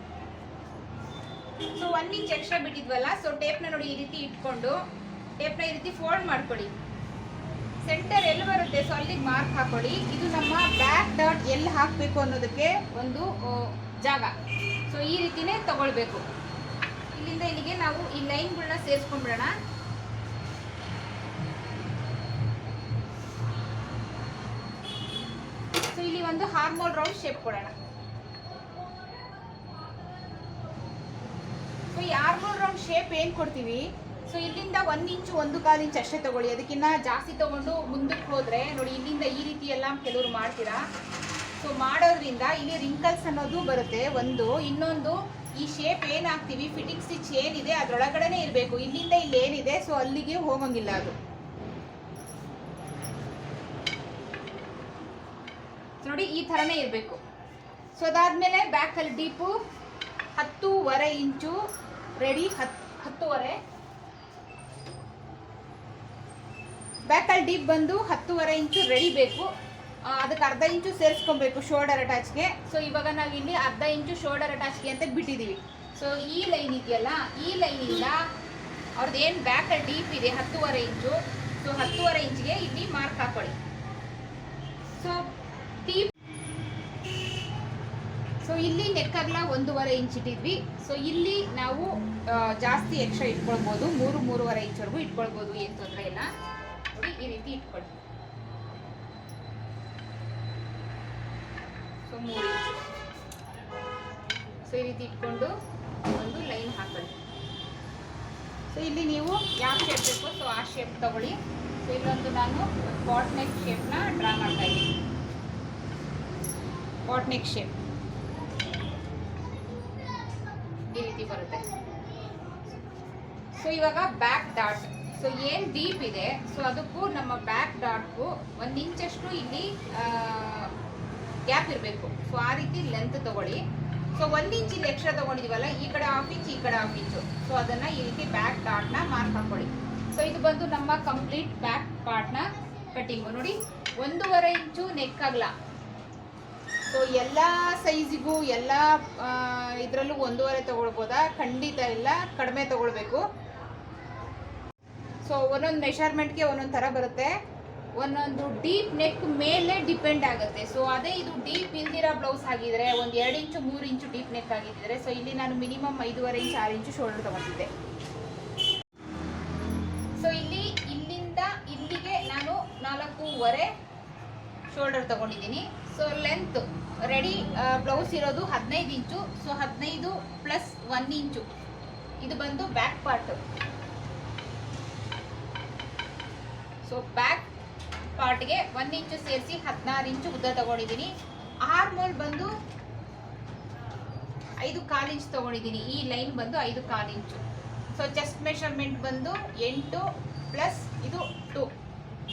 ಸೊ ಒನ್ ಇಂಚ್ ಎಕ್ಸ್ಟ್ರಾ ಬಿಟ್ಟಿದ್ವಲ್ಲ. ಸೊ ಟೇಪ್ನ ನೋಡಿ ಈ ರೀತಿ ಇಟ್ಕೊಂಡು ಟೇಪ್ನ ಈ ರೀತಿ ಫೋಲ್ಡ್ ಮಾಡ್ಕೊಳ್ಳಿ. ಸೆಂಟರ್ ಎಲ್ಲಿ ಬರುತ್ತೆ? ಸೊ ಅಲ್ಲಿಗೆ ಮಾರ್ಕ್ ಹಾಕೊಳ್ಳಿ ಇದು ನಮ್ಮ ಬ್ಯಾಕ್ ಡಾಟ್ ಎಲ್ಲಿ ಹಾಕಬೇಕು ಅನ್ನೋದಕ್ಕೆ ಒಂದು ಜಾಗ. ಸೊ ಈ ರೀತಿನೇ ತಗೊಳ್ಬೇಕು. ಇಲ್ಲಿಂದ ಇಲ್ಲಿಗೆ ನಾವು ಈ ಲೈನ್ಗಳನ್ನ ಸೇರಿಸ್ಕೊಂಡ್ಬಿಡೋಣ. ಸೊ ಇಲ್ಲಿ ಒಂದು ಹಾರ್ಮೋಲ್ ರೌಂಡ್ ಶೇಪ್ ಕೊಡೋಣ. ಸೊ ಈ ಹಾರ್ಮೋಲ್ ರೌಂಡ್ ಶೇಪ್ ಏನು ಕೊಡ್ತೀವಿ? ಸೊ ಇಲ್ಲಿಂದ ಒಂದು ಇಂಚು, ಒಂದು ಕಾಲು ಇಂಚ್ ಅಷ್ಟೇ ತಗೊಳ್ಳಿ. ಅದಕ್ಕಿಂತ ಜಾಸ್ತಿ ತಗೊಂಡು ಮುಂದಕ್ಕೆ ಹೋದರೆ, ನೋಡಿ, ಇಲ್ಲಿಂದ ಈ ರೀತಿ ಎಲ್ಲ ಕೆಲವರು ಮಾಡ್ತೀರಾ? ಸೊ ಮಾಡೋದ್ರಿಂದ ಇಲ್ಲಿ ರಿಂಕಲ್ಸ್ ಅನ್ನೋದು ಬರುತ್ತೆ. ಒಂದು, ಇನ್ನೊಂದು, ಈ ಶೇಪ್ ಏನು ಹಾಕ್ತೀವಿ ಫಿಟ್ಟಿಂಗ್ ಸ್ಟಿಚ್ ಏನಿದೆ, ಅದರೊಳಗಡೆನೇ ಇರಬೇಕು. ಇಲ್ಲಿಂದ ಇಲ್ಲಿ ಏನಿದೆ ಸೊ ಅಲ್ಲಿಗೆ ಹೋಗಂಗಿಲ್ಲ ಅದು. ನೋಡಿ, ಈ ತರನೇ ಇರಬೇಕು. ಸೊ ಅದಾದಮೇಲೆ ಬ್ಯಾಕಲ್ಲಿ ಡೀಪು ಹತ್ತೂವರೆ ಇಂಚು ರೆಡಿ ಹತ್ತು ಹತ್ತುವರೆ. ಬ್ಯಾಕಲ್ಲಿ ಡೀಪ್ ಬಂದು ಹತ್ತುವರೆ ಇಂಚು ರೆಡಿ ಬೇಕು. ಅದಕ್ಕೆ ಅರ್ಧ ಇಂಚು ಸೇರಿಸ್ಕೊಬೇಕು ಶೋಲ್ಡರ್ ಅಟ್ಯಾಚ್ಗೆ ಸೊ ಇವಾಗ ನಾವು ಇಲ್ಲಿ ಅರ್ಧ ಇಂಚು ಶೋಲ್ಡರ್ ಅಟ್ಯಾಚ್ಗೆ ಅಂತ ಬಿಟ್ಟಿದ್ದೀವಿ ಸೊ ಈ ಲೈನ್ ಇದೆಯಲ್ಲ, ಈ ಲೈನಿಂದ ಅವ್ರದ್ದು ಏನು ಬ್ಯಾಕಲ್ಲಿ ಡೀಪ್ ಇದೆ, ಹತ್ತುವರೆ ಇಂಚು. ಸೊ ಹತ್ತುವರೆ ಇಂಚ್ಗೆ ಇಲ್ಲಿ ಮಾರ್ಕ್ ಹಾಕೊಳ್ಳಿ. ಸೊ ಡೀಪ್ ಸೊ ಇಲ್ಲಿ ನೆಕ್ ಅಗಲ ಒಂದೂವರೆ ಇಂಚ್ ಇಟ್ಟಿದ್ವಿ. ಸೊ ಇಲ್ಲಿ ನಾವು ಜಾಸ್ತಿ ಎಕ್ಸ್ಟ್ರಾ ಇಟ್ಕೊಳ್ಬೋದು. ಮೂರು, ಮೂರುವರೆ ಇಂಚ್ವರೆಗೂ ಇಟ್ಕೊಳ್ಬೋದು, ಏನು ತೊಂದರೆ ಇಲ್ಲ. ಈ ರೀತಿ ಇಟ್ಕೊಳ್ಳಿ. ಸೊ ಮೂರು ಸೊ ಈ ರೀತಿ ಇಟ್ಕೊಂಡು ಒಂದು ಲೈನ್ ಹಾಕೊಳ್ಳಿ. ಸೊ ಇಲ್ಲಿ ನೀವು ಯಾವ ಶೇಪ್ ಬೇಕೋ ಸೊ ಆ ಶೇಪ್ ತಗೊಳ್ಳಿ. ಸೊ ಇಲ್ಲೊಂದು ನಾನು ಬಾಟ್ ನೆಕ್ ಶೇಪ್ನ ಡ್ರಾ ಮಾಡ್ತಾ ಇದ್ದೀನಿ. ಬಾಟ್ ನೆಕ್ ಶೇಪ್ ಈ ರೀತಿ ಬರುತ್ತೆ. ಸೊ ಇವಾಗ ಬ್ಯಾಕ್ ಡಾಟ್ ಸೊ ಏನು ಡೀಪ್ ಇದೆ ಸೊ ಅದಕ್ಕೂ ನಮ್ಮ ಬ್ಯಾಕ್ ಡಾಟ್ಗೂ ಒಂದು ಇಂಚಷ್ಟು ಇಲ್ಲಿ ಗ್ಯಾಪ್ ಇರಬೇಕು. ಸೊ ಆ ರೀತಿ ಲೆಂತ್ ತಗೊಳ್ಳಿ. ಸೊ ಒಂದು ಇಂಚ್ ಇಲ್ಲಿ ಎಕ್ಸ್ಟ್ರಾ ಈ ಕಡೆ ಹಾಫ್ ಇಂಚ್ ಈ ಕಡೆ ಹಾಫ್ ಇಂಚು ಸೊ ಅದನ್ನು ಈ ರೀತಿ ಬ್ಯಾಕ್ ಡಾಟ್ನ ಮಾರ್ಕ್ ಹಾಕೊಳ್ಳಿ. ಸೊ ಇದು ಬಂದು ನಮ್ಮ ಕಂಪ್ಲೀಟ್ ಬ್ಯಾಕ್ ಪಾರ್ಟ್ನ ಕಟ್ಟಿಂಗು ನೋಡಿ, ಒಂದೂವರೆ ಇಂಚು ನೆಕ್ ಅಗಲ ಸೊ ಎಲ್ಲ ಸೈಜಿಗೂ ಎಲ್ಲ ಇದರಲ್ಲೂ ಒಂದೂವರೆ ತಗೊಳ್ಬೋದಾ? ಖಂಡಿತ ಇಲ್ಲ, ಕಡಿಮೆ ತಗೊಳ್ಬೇಕು. ಸೊ ಒಂದೊಂದು ಮೆಷರ್ಮೆಂಟ್ಗೆ ಒಂದೊಂದು ಥರ ಬರುತ್ತೆ. ಒಂದೊಂದು ಡೀಪ್ ನೆಕ್ ಮೇಲೆ ಡಿಪೆಂಡ್ ಆಗುತ್ತೆ. ಸೊ ಅದೇ ಇದು ಡೀಪ್ ಇಲ್ದಿರೋ ಬ್ಲೌಸ್ ಆಗಿದ್ರೆ ಒಂದು ಎರಡು ಇಂಚು, ಮೂರು ಇಂಚು ಡೀಪ್ ನೆಕ್ ಆಗಿದ್ದರೆ ಸೊ ಇಲ್ಲಿ ನಾನು ಮಿನಿಮಮ್ ಐದೂವರೆ ಇಂಚು, ಆರು ಇಂಚು ಶೋಲ್ಡರ್ ತಗೊಂಡಿದ್ದೆ. ಸೊ ಇಲ್ಲಿ, ಇಲ್ಲಿಂದ ಇಲ್ಲಿಗೆ ನಾನು ನಾಲ್ಕೂವರೆ ಶೋಲ್ಡರ್ ತಗೊಂಡಿದ್ದೀನಿ. ಸೊ ಲೆಂತ್ ರೆಡಿ ಬ್ಲೌಸ್ ಇರೋದು ಹದಿನೈದು ಇಂಚು. ಸೊ ಹದಿನೈದು ಪ್ಲಸ್ ಒನ್ ಇಂಚು. ಇದು ಬಂದು ಬ್ಯಾಕ್ ಪಾರ್ಟ್ ಸೊ ಬ್ಯಾಕ್ ಪಾರ್ಟ್ಗೆ ಒಂದು ಇಂಚು ಸೇರಿಸಿ ಹದಿನಾರು ಇಂಚು ಉದ್ದ ತಗೊಂಡಿದ್ದೀನಿ. ಆರ್ಮೋಲ್ ಬಂದು ಐದು ಕಾಲು ಇಂಚು ತೊಗೊಂಡಿದ್ದೀನಿ. ಈ ಲೈನ್ ಬಂದು ಐದು ಕಾಲು ಇಂಚು ಸೊ ಚೆಸ್ಟ್ ಮೆಷರ್ಮೆಂಟ್ ಬಂದು ಎಂಟು ಪ್ಲಸ್ ಇದು ಟು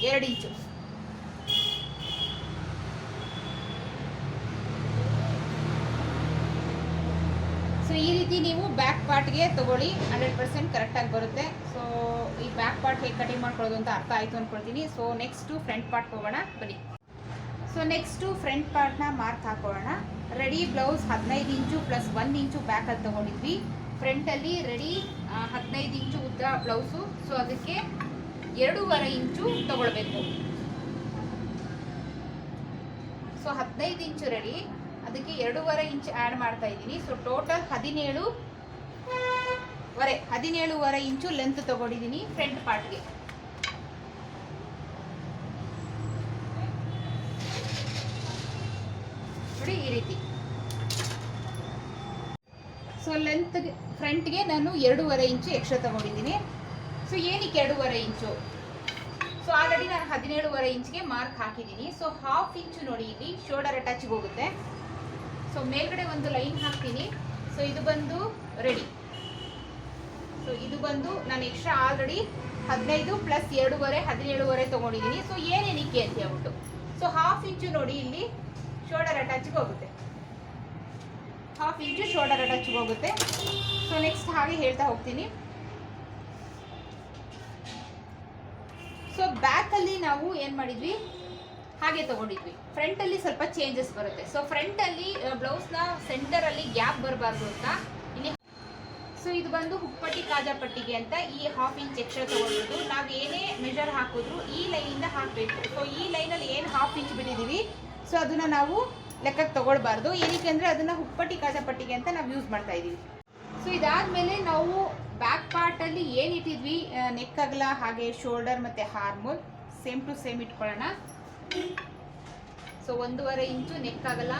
ಎರಡು ಇಂಚು ಸೊ ಈ ರೀತಿ ನೀವು ಬ್ಯಾಕ್ ಪಾರ್ಟ್ಗೆ ತಗೊಳ್ಳಿ ಹಂಡ್ರೆಡ್ ಪರ್ಸೆಂಟ್ ಕರೆಕ್ಟಾಗಿ ಬರುತ್ತೆ. ಸೊ ಈ ಬ್ಯಾಕ್ ಪಾರ್ಟ್ ಹೇಗೆ ಕಟಿಂಗ್ ಮಾಡ್ಕೊಳ್ಳೋದು ಅಂತ ಅರ್ಥ ಆಯಿತು ಅಂದ್ಕೊಳ್ತೀನಿ ಸೊ ನೆಕ್ಸ್ಟು ಫ್ರಂಟ್ ಪಾರ್ಟ್ ಹೋಗೋಣ. ಬನ್ನಿ. ಸೊ ನೆಕ್ಸ್ಟು ಫ್ರಂಟ್ ಪಾರ್ಟ್ನ ಮಾರ್ಕ್ ಹಾಕೊಳ್ಳೋಣ. ರೆಡಿ ಬ್ಲೌಸ್ ಹದಿನೈದು ಇಂಚು ಪ್ಲಸ್ ಒನ್ ಇಂಚು ಬ್ಯಾಕಲ್ಲಿ ತೊಗೊಂಡಿದ್ವಿ. ಫ್ರಂಟಲ್ಲಿ ರೆಡಿ ಹದಿನೈದು ಇಂಚು ಉದ್ದ ಬ್ಲೌಸು ಸೊ ಅದಕ್ಕೆ ಎರಡೂವರೆ ಇಂಚು ತಗೊಳ್ಬೇಕು. ಸೊ ಹದಿನೈದು ಇಂಚು ರೆಡಿ ಅದಕ್ಕೆ ಎರಡೂವರೆ ಇಂಚು ಆ್ಯಡ್ ಮಾಡ್ತಾ ಇದ್ದೀನಿ. ಸೊ ಟೋಟಲ್ ಹದಿನೇಳು ವರೆ ಹದಿನೇಳುವರೆ ಇಂಚು ಲೆಂತ್ ತಗೊಂಡಿದ್ದೀನಿ ಫ್ರಂಟ್ ಪಾರ್ಟ್ಗೆ ನೋಡಿ ಈ ರೀತಿ. ಸೊ ಲೆಂತ್ ಫ್ರಂಟ್ಗೆ ನಾನು ಎರಡೂವರೆ ಇಂಚು ಎಕ್ಸ್ಟ್ರಾ ತಗೊಂಡಿದ್ದೀನಿ ಸೊ ಏನಕ್ಕೆ ಎರಡೂವರೆ ಇಂಚು? ಸೊ ಆಲ್ರೆಡಿ ನಾನು ಹದಿನೇಳುವರೆ ಇಂಚ್ಗೆ ಮಾರ್ಕ್ ಹಾಕಿದ್ದೀನಿ ಸೊ ಹಾಫ್ ಇಂಚು ನೋಡಿ ಇಲ್ಲಿ ಶೋಲ್ಡರ್ ಅಟ್ಯಾಚ್ಗೆ ಹೋಗುತ್ತೆ. ಸೊ ಮೇಲ್ಗಡೆ ಒಂದು ಲೈನ್ ಹಾಕ್ತೀನಿ. ಸೊ ಇದು ಬಂದು ರೆಡಿ ಬಂದು ನಾನು ಎಕ್ಸ್ಟ್ರಾ ಆಲ್ರೆಡಿ ಹದಿನೈದು ಪ್ಲಸ್ ಎರಡೂವರೆ, ಹದಿನೇಳುವರೆ ತೊಗೊಂಡಿದ್ದೀನಿ ಸೊ ಏನೇನಿಕ್ಕೆ ಅಂತ ಹೇಳ್ಬಿಟ್ಟು. ಸೊ ಹಾಫ್ ಇಂಚು ನೋಡಿ ಇಲ್ಲಿ ಶೋಲ್ಡರ್ ಅಟ್ಯಾಚ್ಗೆ ಹೋಗುತ್ತೆ. ಹಾಫ್ ಇಂಚು ಶೋಲ್ಡರ್ ಅಟ್ಯಾಚ್ಗೆ ಹೋಗುತ್ತೆ. ಸೊ ನೆಕ್ಸ್ಟ್ ಹಾಗೆ ಹೇಳ್ತಾ ಹೋಗ್ತೀನಿ. ಸೊ ಬ್ಯಾಕಲ್ಲಿ ನಾವು ಏನು ಮಾಡಿದ್ವಿ? ಹಾಗೆ ತಗೊಂಡಿದ್ವಿ. ಫ್ರಂಟಲ್ಲಿ ಸ್ವಲ್ಪ ಚೇಂಜಸ್ ಬರುತ್ತೆ. ಸೊ ಫ್ರಂಟಲ್ಲಿ ಬ್ಲೌಸ್ನ ಸೆಂಟರಲ್ಲಿ ಗ್ಯಾಪ್ ಬರಬಾರ್ದು ಅಂತ ಸೊ ಇದು ಬಂದು ಹುಕ್ಕಪಟ್ಟಿ ಕಾಜಾ ಪಟ್ಟಿಗೆ ಅಂತ ಈ ಹಾಫ್ ಇಂಚ್ ಎಕ್ಸ್ಟ್ರಾ ತಗೊಳ್ಳೋದು ನಾವು ಏನೇ ಮೆಷರ್ ಹಾಕಿದ್ರು ಈ ಲೈನಿಂದ ಹಾಕಬೇಕು. ಸೊ ಈ ಲೈನಲ್ಲಿ ಏನು ಹಾಫ್ ಇಂಚ್ ಬಿಟ್ಟಿದ್ದೀವಿ ಸೊ ಅದನ್ನು ನಾವು ಲೆಕ್ಕಕ್ಕೆ ತಗೊಳ್ಬಾರ್ದು. ಏನಕ್ಕೆ ಅಂದರೆ ಅದನ್ನು ಕಾಜಾ ಪಟ್ಟಿಗೆ ಅಂತ ನಾವು ಯೂಸ್ ಮಾಡ್ತಾ ಇದ್ದೀವಿ ಸೊ ಇದಾದಮೇಲೆ ನಾವು ಬ್ಯಾಕ್ ಪಾರ್ಟಲ್ಲಿ ಏನು ಇಟ್ಟಿದ್ವಿ? ನೆಕ್ ಅಗಲ, ಹಾಗೆ ಶೋಲ್ಡರ್ ಮತ್ತು ಹಾರ್ಮೋಲ್ ಸೇಮ್ ಟು ಸೇಮ್ ಇಟ್ಕೊಳ್ಳೋಣ. ಸೊ ಒಂದೂವರೆ ಇಂಚು ನೆಕ್ ಅಗಲ,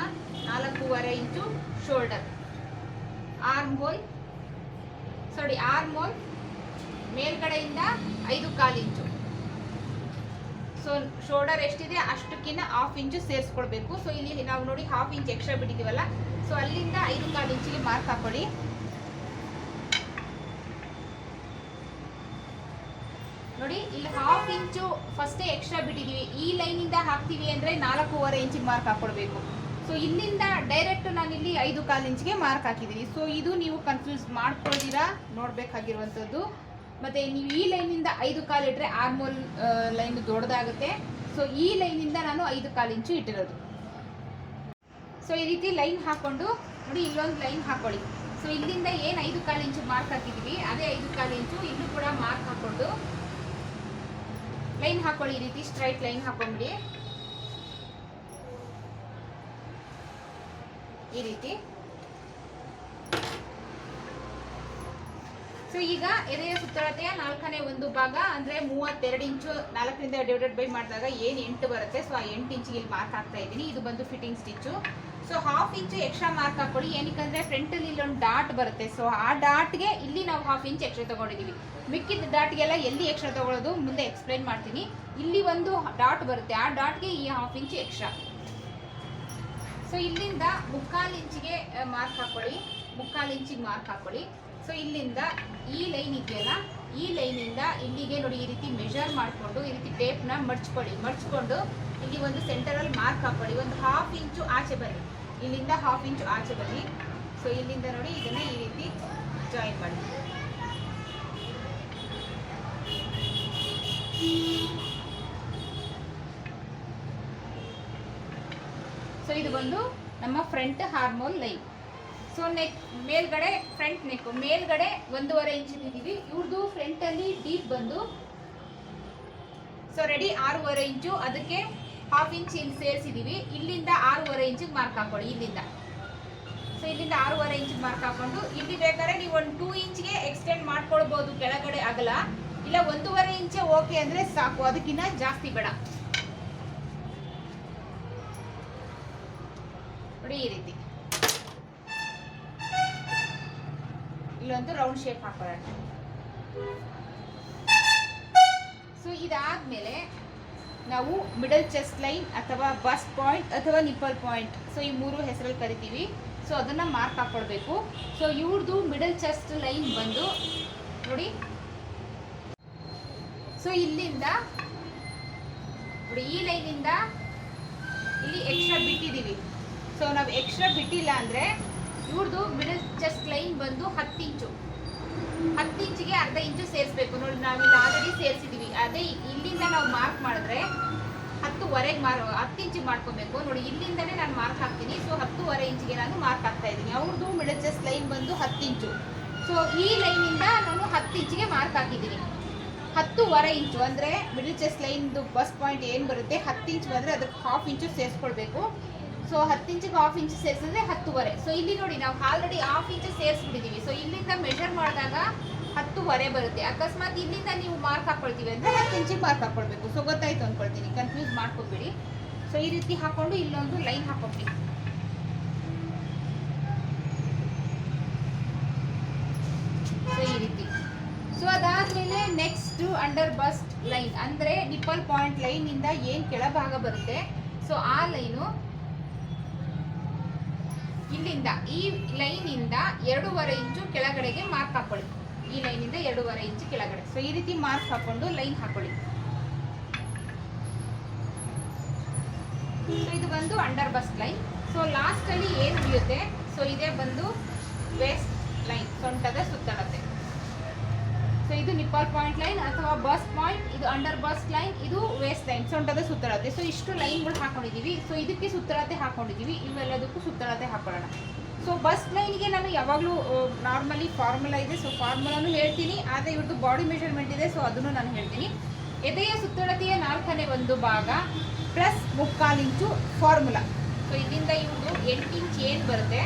ನಾಲ್ಕೂವರೆ inch shoulder arm hole sorry armhole ಮೇಲ್ಗಡೆಯಿಂದ ಐದು ಕಾಲು ಇಂಚು. ಸೊ ಶೋಲ್ಡರ್ ಎಷ್ಟಿದೆ ಅಷ್ಟಕ್ಕಿಂತ ಹಾಫ್ ಇಂಚು ಸೇರಿಸ್ಕೊಳ್ಬೇಕು. ಸೊ ಇಲ್ಲಿ ನಾವು ನೋಡಿ ಹಾಫ್ ಇಂಚ್ ಎಕ್ಸ್ಟ್ರಾ ಬಿಟ್ಟಿದ್ದೀವಲ್ಲ. ಸೊ ಅಲ್ಲಿಂದ ಐದು ಕಾಲು ಇಂಚಿಗೆ ಮಾರ್ಕ್ ಹಾಕೊಳ್ಳಿ. ನೋಡಿ, ಇಲ್ಲಿ ಹಾಫ್ ಇಂಚು ಫಸ್ಟೇ ಎಕ್ಸ್ಟ್ರಾ ಬಿಟ್ಟಿದ್ದೀವಿ. ಈ ಲೈನಿಂದ ಹಾಕ್ತೀವಿ ಅಂದರೆ ನಾಲ್ಕೂವರೆ ಇಂಚಿಗೆ ಮಾರ್ಕ್ ಹಾಕ್ಕೊಳ್ಬೇಕು ಸೊ ಇಲ್ಲಿಂದ ಡೈರೆಕ್ಟ್ ನಾನಿಲ್ಲಿ ಐದು ಕಾಲು ಇಂಚಿಗೆ ಮಾರ್ಕ್ ಹಾಕಿದ್ದೀನಿ. ಸೊ ಇದು ನೀವು ಕನ್ಫ್ಯೂಸ್ ಮಾಡ್ಕೊಳ್ತೀರಾ? ನೋಡಬೇಕಾಗಿರುವಂಥದ್ದು. ಮತ್ತು ನೀವು ಈ ಲೈನಿಂದ ಐದು ಕಾಲು ಇಟ್ಟರೆ ಆರ್ಮೋಲ್ ಲೈನ್ ದೊಡ್ಡದಾಗುತ್ತೆ. ಸೊ ಈ ಲೈನಿಂದ ನಾನು ಐದು ಕಾಲು ಇಂಚು ಇಟ್ಟಿರೋದು. ಸೊ ಈ ರೀತಿ ಲೈನ್ ಹಾಕ್ಕೊಂಡು ನೋಡಿ ಇಲ್ಲೊಂದು ಲೈನ್ ಹಾಕೊಳ್ಳಿ. ಸೊ ಇಲ್ಲಿಂದ ಏನು ಐದು ಕಾಲು ಇಂಚು ಮಾರ್ಕ್ ಹಾಕಿದ್ದೀವಿ ಅದೇ ಐದು ಕಾಲು ಇಂಚು ಇಲ್ಲೂ ಕೂಡ ಮಾರ್ಕ್ ಹಾಕ್ಕೊಂಡು ಲೈನ್ ಹಾಕೊಳ್ಳಿ ಈ ರೀತಿ ಸ್ಟ್ರೈಟ್ ಲೈನ್ ಹಾಕೊಂಡ್ಬಿಡಿ. ಈ ರೀತಿ. ಸೊ ಈಗ ಎದೆಯ ಸುತ್ತಳತೆಯ ನಾಲ್ಕನೇ ಒಂದು ಭಾಗ, ಅಂದ್ರೆ ಮೂವತ್ತೆರಡು ಇಂಚು ನಾಲ್ಕರಿಂದ ಡಿವೈಡೆಡ್ ಬೈ ಮಾಡಿದಾಗ ಏನು ಎಂಟು ಬರುತ್ತೆ? ಸೊ ಆ ಎಂಟು ಇಂಚಿಗೆ ಇಲ್ಲಿ ಮಾರ್ಕ್ ಹಾಕ್ತಾ ಇದ್ದೀನಿ. ಇದು ಬಂದು fitting stitch so half inch extra mark ಹಾಕೊಳ್ಳಿ ಏನಕ್ಕಂದ್ರೆ ಫ್ರಂಟಲ್ಲಿ ಇಲ್ಲೊಂದು ಡಾಟ್ ಬರುತ್ತೆ. ಸೊ ಆ ಡಾಟ್ಗೆ ಇಲ್ಲಿ ನಾವು ಹಾಫ್ ಇಂಚ್ ಎಕ್ಸ್ಟ್ರಾ ತಗೊಂಡಿದ್ದೀವಿ ಮಿಕ್ಕಿದ ಡಾಟ್ಗೆಲ್ಲ ಎಲ್ಲಿ ಎಕ್ಸ್ಟ್ರಾ ತಗೊಳ್ಳೋದು? ಮುಂದೆ ಎಕ್ಸ್ಪ್ಲೈನ್ ಮಾಡ್ತೀನಿ. ಇಲ್ಲಿ ಒಂದು ಡಾಟ್ ಬರುತ್ತೆ. ಆ ಡಾಟ್ಗೆ ಈ ಹಾಫ್ ಇಂಚು ಎಕ್ಸ್ಟ್ರಾ ಸೊ ಇಲ್ಲಿಂದ ಮುಕ್ಕಾಲು ಇಂಚಿಗೆ ಮಾರ್ಕ್ ಹಾಕೊಳ್ಳಿ. ಮುಕ್ಕಾಲು ಇಂಚಿಗೆ ಮಾರ್ಕ್ ಹಾಕೊಳ್ಳಿ. ಸೊ ಇಲ್ಲಿಂದ ಈ ಲೈನ್ ಇದೆಯಲ್ಲ, ಈ ಲೈನಿಂದ ಇಲ್ಲಿಗೆ ನೋಡಿ, ಈ ರೀತಿ ಮೆಷರ್ ಮಾಡಿಕೊಂಡು, ಈ ರೀತಿ ಟೇಪ್ನ ಮಡ್ಚ್ಕೊಳ್ಳಿ ಮಡ್ಚ್ಕೊಂಡು ಇಲ್ಲಿ ಒಂದು ಸೆಂಟರಲ್ಲಿ ಮಾರ್ಕ್ ಹಾಕೊಳ್ಳಿ. ಒಂದು ಹಾಫ್ ಇಂಚು ಆಚೆ ಬನ್ನಿ. ಇಲ್ಲಿಂದ ಹಾಫ್ ಇಂಚು ಆಚೆ ಬನ್ನಿ. ಸೊ ಇಲ್ಲಿಂದ ನೋಡಿ, ಇದನ್ನು ಈ ರೀತಿ ಜಾಯಿನ್ ಮಾಡಿ. ಸೊ ಇದು ಬಂದು ನಮ್ಮ front armhole line so neck ಮೇಲ್ಗಡೆ ಫ್ರಂಟ್ ನೆಕ್ ಮೇಲ್ಗಡೆ ಒಂದೂವರೆ ಇಂಚ್ ಇದ್ದೀವಿ. ಇವ್ರದ್ದು ಫ್ರಂಟಲ್ಲಿ ಡೀಪ್ ಬಂದು ಸೊ ರೆಡಿ ಆರೂವರೆ ಇಂಚು ಅದಕ್ಕೆ ಹಾಫ್ ಇಂಚ್ ಇಲ್ಲಿ ಸೇರಿಸಿದೀವಿ ಇಲ್ಲಿಂದ ಆರೂವರೆ ಇಂಚಿಗೆ ಮಾರ್ಕ್ ಹಾಕೊಳ್ಳಿ, ಇಲ್ಲಿಂದ. ಸೊ ಇಲ್ಲಿಂದ ಆರೂವರೆ ಇಂಚಿಗೆ ಮಾರ್ಕ್ ಹಾಕೊಂಡು, ಇಲ್ಲಿ ಬೇಕಾದ್ರೆ ನೀವು ಒಂದು ಟೂ ಇಂಚ್ಗೆ ಎಕ್ಸ್ಟೆಂಡ್ ಮಾಡ್ಕೊಳ್ಬೋದು, ಕೆಳಗಡೆ ಅಗಲ ಇಲ್ಲ, ಒಂದೂವರೆ ಇಂಚೆ ಓಕೆ ಅಂದ್ರೆ ಸಾಕು. ಅದಕ್ಕಿಂತ ಜಾಸ್ತಿ ಬೇಡ. ನೋಡಿ ಈ ರೀತಿ. ಇಲ್ಲೊಂದು ರೌಂಡ್ ಶೇಪ್ ಹಾಕೊಳ್ಳೋಣ. ಸೊ ಇದಾದ್ಮೇಲೆ ನಾವು ಮಿಡಲ್ ಚೆಸ್ಟ್ ಲೈನ್ ಅಥವಾ ಬಸ್ ಪಾಯಿಂಟ್ ಅಥವಾ ನಿಪ್ಪಲ್ ಪಾಯಿಂಟ್ ಸೊ ಈ ಮೂರು ಹೆಸರಲ್ಲಿ ಕರಿತೀವಿ. ಸೊ ಅದನ್ನ ಮಾರ್ಕ್ ಹಾಕ್ಕೊಳ್ಬೇಕು ಸೊ ಇವ್ರದ್ದು ಮಿಡಲ್ ಚೆಸ್ಟ್ ಲೈನ್ ಬಂದು ನೋಡಿ. ಸೊ ಇಲ್ಲಿಂದ ನೋಡಿ, ಈ ಲೈನಿಂದ ಇಲ್ಲಿ ಎಕ್ಸ್ಟ್ರಾ ಬಿಟ್ಟಿದ್ದೀವಿ ಸೊ ನಾವು ಎಕ್ಸ್ಟ್ರಾ ಬಿಟ್ಟಿಲ್ಲ ಅಂದರೆ ಇವ್ರದ್ದು ಮಿಡಲ್ ಚೆಸ್ಟ್ ಲೈನ್ ಬಂದು ಹತ್ತು ಇಂಚು. ಹತ್ತು ಇಂಚಿಗೆ ಅರ್ಧ ಇಂಚು ಸೇರಿಸ್ಬೇಕು. ನೋಡಿ ನಾವಿಲ್ಲಿ ಆಲ್ರೆಡಿ ಸೇರಿಸಿದ್ದೀವಿ ಅದೇ ಇಲ್ಲಿಂದ ನಾವು ಮಾರ್ಕ್ ಮಾಡಿದ್ರೆ ಹತ್ತುವರೆಗೆ ಮಾರ್, ಹತ್ತು ಇಂಚಿಗೆ ಮಾಡ್ಕೋಬೇಕು. ನೋಡಿ, ಇಲ್ಲಿಂದನೇ ನಾನು ಮಾರ್ಕ್ ಹಾಕ್ತೀನಿ. ಸೊ ಹತ್ತುವರೆ ಇಂಚಿಗೆ ನಾನು ಮಾರ್ಕ್ ಹಾಕ್ತಾ ಇದ್ದೀನಿ. ಅವ್ರದ್ದು ಮಿಡಲ್ ಚೆಸ್ಟ್ ಲೈನ್ ಬಂದು ಹತ್ತು ಇಂಚು. ಸೊ ಈ ಲೈನಿಂದ ನಾನು ಹತ್ತು ಇಂಚಿಗೆ ಮಾರ್ಕ್ ಹಾಕಿದ್ದೀನಿ. ಹತ್ತುವರೆ ಇಂಚು ಅಂದರೆ ಮಿಡಲ್ ಚೆಸ್ಟ್ ಲೈನ್ದು ಫಸ್ಟ್ ಪಾಯಿಂಟ್ ಏನು ಬರುತ್ತೆ? ಹತ್ತು ಇಂಚು ಬಂದರೆ ಅದಕ್ಕೆ ಹಾಫ್ ಇಂಚು ಸೇರಿಸ್ಕೊಳ್ಬೇಕು. ಸೊ ಹತ್ತು ಇಂಚಿಗೆ ಹಾಫ್ ಇಂಚ್ ಸೇರಿಸಿದ್ರೆ ಹತ್ತುವರೆ. ಸೊ ಇಲ್ಲಿ ನೋಡಿ, ನಾವು ಆಲ್ರೆಡಿ ಹಾಫ್ ಇಂಚ್ ಸೇರಿಸ್ಬಿಟ್ಟಿದ್ದೀವಿ ಸೊ ಇಲ್ಲಿಂದ ಮೆಷರ್ ಮಾಡಿದಾಗ ಹತ್ತುವರೆ ಬರುತ್ತೆ. ಅಕಸ್ಮಾತ್ ಇಲ್ಲಿಂದ ನೀವು ಮಾರ್ಕ್ ಹಾಕೊಳ್ತೀವಿ ಅಂದರೆ ಹತ್ತು ಇಂಚಿಗೆ ಮಾರ್ಕ್ ಹಾಕೊಳ್ಬೇಕು. ಸೊ ಗೊತ್ತಾಯ್ತು ಅಂದ್ಕೊಳ್ತೀನಿ ಕನ್ಫ್ಯೂಸ್ ಮಾಡ್ಕೊಬೇಡಿ. ಸೊ ಈ ರೀತಿ ಹಾಕೊಂಡು ಇಲ್ಲೊಂದು ಲೈನ್ ಹಾಕೊಬಿಡಿ ಸೊ ಈ ರೀತಿ. So next under bust line ಅಂದ್ರೆ ನಿಪ್ಪಲ್ ಪಾಯಿಂಟ್ ಲೈನ್ ಇಂದ ಏನ್ ಕೆಳಭಾಗ ಬರುತ್ತೆ? ಸೊ ಆ ಲೈನು ಇಲ್ಲಿಂದ ಈ ಲೈನಿಂದ ಎರಡೂವರೆ ಇಂಚು ಕೆಳಗಡೆಗೆ ಮಾರ್ಕ್ ಹಾಕೊಳ್ಳಿ. ಈ ಲೈನಿಂದ ಎರಡೂವರೆ ಇಂಚು ಕೆಳಗಡೆ. ಸೊ ಈ ರೀತಿ ಮಾರ್ಕ್ ಹಾಕೊಂಡು ಲೈನ್ ಹಾಕೊಳ್ಳಿ. ಸೊ ಇದು ಬಂದು ಅಂಡರ್ ಬಸ್ ಲೈನ್ ಸೊ ಲಾಸ್ಟಲ್ಲಿ ಏನು ಉಳಿಯುತ್ತೆ? ಸೊ ಇದೇ ಬಂದು ವೇಸ್ಟ್ ಲೈನ್ ಸೊಂಟದ ಸುತ್ತಳತೆ. ಸೊ ಇದು ನಿಪ್ಪಲ್ ಪಾಯಿಂಟ್ ಲೈನ್ ಅಥವಾ ಬಸ್ ಪಾಯಿಂಟ್ ಇದು ಅಂಡರ್ ಬಸ್ ಲೈನ್ ಇದು ವೇಸ್ಟ್ ಲೈನ್ ಸೊಂಟದ ಸುತ್ತಳತೆ. ಸೊ ಇಷ್ಟು ಲೈನ್ಗಳು ಹಾಕೊಂಡಿದ್ದೀವಿ ಸೊ ಇದಕ್ಕೆ ಸುತ್ತಳತೆ ಹಾಕೊಂಡಿದ್ದೀವಿ ಇವೆಲ್ಲದಕ್ಕೂ ಸುತ್ತಳತೆ ಹಾಕೊಳ್ಳೋಣ. ಸೊ ಬಸ್ ಲೈನ್ಗೆ ನಾನು ಯಾವಾಗಲೂ ನಾರ್ಮಲಿ ಫಾರ್ಮುಲಾ ಇದೆ. ಸೊ ಫಾರ್ಮುಲಾನು ಹೇಳ್ತೀನಿ. ಆದರೆ ಇವ್ರದ್ದು ಬಾಡಿ ಮೆಷರ್ಮೆಂಟ್ ಇದೆ. ಸೊ ಅದನ್ನು ನಾನು ಹೇಳ್ತೀನಿ. ಎದೆಯ ಸುತ್ತಳತೆಯ ನಾಲ್ಕನೇ ಒಂದು ಭಾಗ ಪ್ಲಸ್ ಮುಕ್ಕಾಲು ಇಂಚು ಫಾರ್ಮುಲಾ ಸೊ ಇಲ್ಲಿಂದ ಇವ್ರದ್ದು ಎಂಟು ಇಂಚ್ ಏನು ಬರುತ್ತೆ?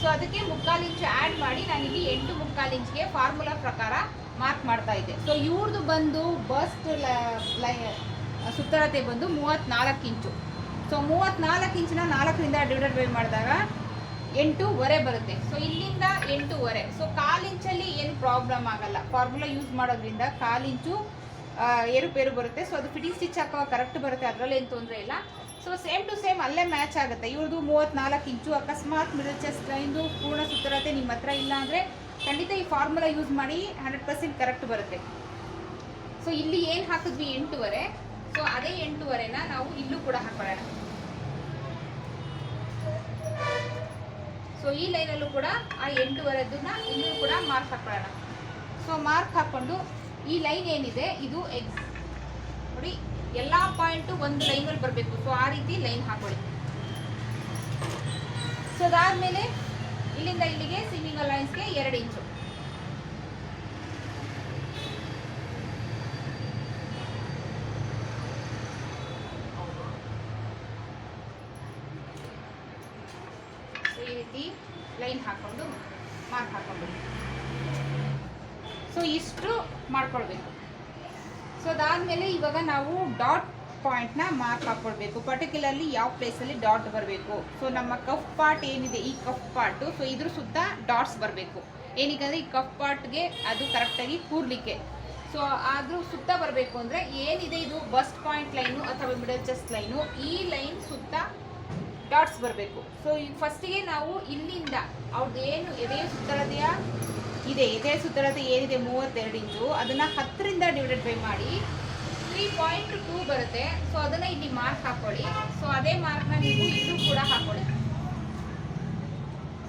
ಸೊ ಅದಕ್ಕೆ ಮುಕ್ಕಾಲು ಇಂಚು ಆ್ಯಡ್ ಮಾಡಿ ನಾನಿಲ್ಲಿ ಎಂಟು ಮುಕ್ಕಾಲು ಇಂಚ್ಗೆ ಫಾರ್ಮುಲಾ ಪ್ರಕಾರ ಮಾರ್ಕ್ ಮಾಡ್ತಾ ಇದೆ. ಸೊ ಇವ್ರದ್ದು ಬಂದು ಬಸ್ಟ್ ಲೈ ಬಂದು ಮೂವತ್ತ್ನಾಲ್ಕು ಇಂಚು. ಸೊ ಮೂವತ್ತ್ನಾಲ್ಕು ಇಂಚಿನ ನಾಲ್ಕರಿಂದ ಡಿವೈಡೆಡ್ ಬೈ ಮಾಡಿದಾಗ ಎಂಟೂವರೆ ಬರುತ್ತೆ. ಸೊ ಇಲ್ಲಿಂದ ಎಂಟೂವರೆ. ಸೊ ಕಾಲಿಂಚಲ್ಲಿ ಏನು ಪ್ರಾಬ್ಲಮ್ ಆಗಲ್ಲ. ಫಾರ್ಮುಲಾ ಯೂಸ್ ಮಾಡೋದ್ರಿಂದ ಕಾಲಿಂಚು ಏರುಪೇರು ಬರುತ್ತೆ. ಸೊ ಅದು ಫಿಟಿಂಗ್ ಸ್ಟಿಚ್ ಹಾಕೋ ಕರೆಕ್ಟ್ ಬರುತ್ತೆ. ಅದರಲ್ಲಿ ಏನು ತೊಂದರೆ ಇಲ್ಲ. ಸೊ ಸೇಮ್ ಟು ಸೇಮ್ ಅಲ್ಲೇ ಮ್ಯಾಚ್ ಆಗುತ್ತೆ. ಇವ್ರದ್ದು ಮೂವತ್ತ್ನಾಲ್ಕು ಇಂಚು. ಅಕಸ್ಮಾತ್ ಮಿಡಲ್ ಚೆಸ್ಟ್ ಲೈನ್ದು ಪೂರ್ಣ ಸುತ್ತರತೆ ನಿಮ್ಮ ಹತ್ರ ಇಲ್ಲ ಅಂದರೆ ಖಂಡಿತ ಈ ಫಾರ್ಮುಲಾ ಯೂಸ್ ಮಾಡಿ ಹಂಡ್ರೆಡ್ ಪರ್ಸೆಂಟ್ ಕರೆಕ್ಟ್ ಬರುತ್ತೆ. ಸೊ ಇಲ್ಲಿ ಏನು ಹಾಕಿದ್ವಿ ಎಂಟೂವರೆ. ಸೊ ಅದೇ ಎಂಟೂವರೆನ ನಾವು ಇಲ್ಲೂ ಕೂಡ ಹಾಕೋಣ ಸೊ ಈ ಲೈನಲ್ಲೂ ಕೂಡ ಆ ಎಂಟೂವರೆದನ್ನ ಇಲ್ಲೂ ಕೂಡ ಮಾರ್ಕ್ ಹಾಕೊಳ್ಳೋಣ. ಸೊ ಮಾರ್ಕ್ ಹಾಕೊಂಡು ಈ ಲೈನ್ ಏನಿದೆ, ಇದು ಎಕ್ಸ್ ನೋಡಿ, ಎಲ್ಲ ಪಾಯಿಂಟು ಒಂದು ಲೈನಲ್ಲಿ ಬರಬೇಕು. ಸೊ ಆ ರೀತಿ ಲೈನ್ ಹಾಕೊಳ್ಳಿ. ಸೊ ಅದಾದ್ಮೇಲೆ ಇಲ್ಲಿಂದ ಇಲ್ಲಿಗೆ ಸಿಮಿಂಗ್ ಅಲೈನ್ಸ್ಗೆ ಎರಡು ಇಂಚು ಲೈನ್ ಹಾಕೊಂಡು ಮಾರ್ಕ್ ಸೊ ಇಷ್ಟು ಮಾಡ್ಕೊಳ್ಬೇಕು. ಸೊ ಅದಾದ್ಮೇಲೆ ಇವಾಗ ನಾವು ಡಾಟ್ ಪಾಯಿಂಟ್ನ ಮಾರ್ಕ್ ಹಾಕ್ಕೊಳ್ಬೇಕು ಪರ್ಟಿಕ್ಯುಲರ್ಲಿ ಯಾವ ಪ್ಲೇಸಲ್ಲಿ ಡಾಟ್ ಬರಬೇಕು. ಸೊ ನಮ್ಮ ಕಫ್ ಪಾರ್ಟ್ ಏನಿದೆ? ಈ ಕಫ್ ಪಾರ್ಟು ಸೊ ಇದ್ರ ಸುತ್ತ ಡಾಟ್ಸ್ ಬರಬೇಕು. ಏನಕ್ಕಂದರೆ ಈ ಕಫ್ ಪಾರ್ಟ್ಗೆ ಅದು ಕರೆಕ್ಟಾಗಿ ಕೂರ್ಲಿಕ್ಕೆ. ಸೊ ಅದ್ರ ಸುತ್ತ ಬರಬೇಕು ಅಂದರೆ ಏನಿದೆ ಇದು? ಬಸ್ಟ್ ಪಾಯಿಂಟ್ ಲೈನು ಅಥವಾ ಮಿಡಲ್ ಚೆಸ್ಟ್ ಲೈನು ಈ ಲೈನ್ ಸುತ್ತ ಡಾಟ್ಸ್ ಬರಬೇಕು. ಸೊ ಈ ಫಸ್ಟಿಗೆ ನಾವು ಇಲ್ಲಿಂದ ಅವ್ರದ್ದು ಏನು ಎದೆಯ ಸುತ್ತಳತೆಯ? ಇದೆ. ಎದೆ ಸುತ್ತಳತೆ ಏನಿದೆ? ಮೂವತ್ತೆರಡು ಇಂಚು. ಅದನ್ನು ಹತ್ತರಿಂದ ಡಿವೈಡೆಡ್ ಬೈ ಮಾಡಿ ತ್ರೀ ಪಾಯಿಂಟ್ ಟೂ ಬರುತ್ತೆ. ಸೊ ಅದನ್ನು ಇಲ್ಲಿ ಮಾರ್ಕ್ ಹಾಕೊಳ್ಳಿ. ಸೊ ಅದೇ ಮಾರ್ಕ್ನ ನೀವು ಇಲ್ಲೂ ಕೂಡ ಹಾಕೊಳ್ಳಿ.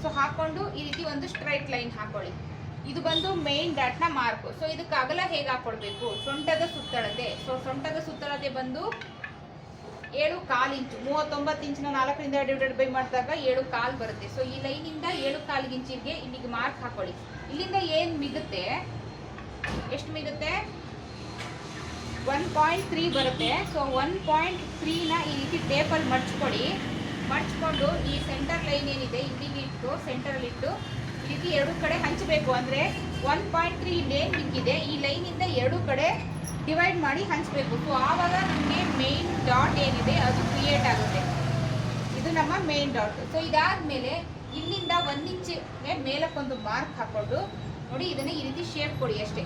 ಸೊ ಹಾಕೊಂಡು ಈ ರೀತಿ ಒಂದು ಸ್ಟ್ರೈಟ್ ಲೈನ್ ಹಾಕೊಳ್ಳಿ. ಇದು ಬಂದು ಮೇನ್ ಡಾಟ್ನ ಮಾರ್ಕ್ ಸೊ ಇದಕ್ಕೆ ಅಗಲ ಹೇಗೆ ಹಾಕೊಳ್ಬೇಕು? ಸೊಂಟದ ಸುತ್ತಳತೆ. ಸೊ ಸೊಂಟದ ಸುತ್ತಳತೆ ಬಂದು ಏಳು ಕಾಲು ಇಂಚು. ಮೂವತ್ತೊಂಬತ್ತು ಇಂಚಿನ ನಾಲ್ಕರಿಂದ ಡಿವೈಡೆಡ್ ಬೈ ಮಾಡಿದಾಗ ಏಳು ಕಾಲು ಬರುತ್ತೆ. ಸೊ ಈ ಲೈನಿಂದ ಏಳು ಕಾಲು ಇಂಚಿಗೆ ಇಲ್ಲಿಗೆ ಮಾರ್ಕ್ ಹಾಕೊಳ್ಳಿ. ಇಲ್ಲಿಂದ ಏನು ಮಿಗುತ್ತೆ? ಎಷ್ಟು ಮಿಗುತ್ತೆ? ಒನ್ ಪಾಯಿಂಟ್ ತ್ರೀ ಬರುತ್ತೆ. ಸೊ ಒನ್ ಪಾಯಿಂಟ್ ತ್ರೀನ ಈ ರೀತಿ ಟೇಪಲ್ಲಿ ಮಡ್ಚ್ಕೊಡಿ ಮಡ್ಚ್ಕೊಂಡು ಈ ಸೆಂಟರ್ ಲೈನ್ ಏನಿದೆ ಇಲ್ಲಿಗೆ ಇಟ್ಟು ಸೆಂಟರಲ್ಲಿ ಇಟ್ಟು ಈ ರೀತಿ ಎರಡು ಕಡೆ ಹಂಚಬೇಕು. ಅಂದರೆ ಒನ್ ಪಾಯಿಂಟ್ ತ್ರೀ ಲೇನ್ ಮಿಕ್ಕಿದೆ ಈ ಲೈನಿಂದ ಎರಡು ಕಡೆ ಡಿವೈಡ್ ಮಾಡಿ ಹಂಚಬೇಕು. ಸೊ ಆವಾಗ ನಮಗೆ ಮೇನ್ ಡಾಟ್ ಏನಿದೆ, ಅದು ಕ್ರಿಯೇಟ್ ಆಗುತ್ತೆ. ಇದು ನಮ್ಮ ಮೇನ್ ಡಾಟ್ ಸೊ ಇದಾದ್ಮೇಲೆ ಇಲ್ಲಿಂದ ಒಂದು ಇಂಚಿಗೆ ಮೇಲಕ್ಕೊಂದು ಮಾರ್ಕ್ ಹಾಕ್ಕೊಂಡು ನೋಡಿ, ಇದನ್ನು ಈ ರೀತಿ ಶೇಪ್ ಕೊಡಿ ಅಷ್ಟೇ.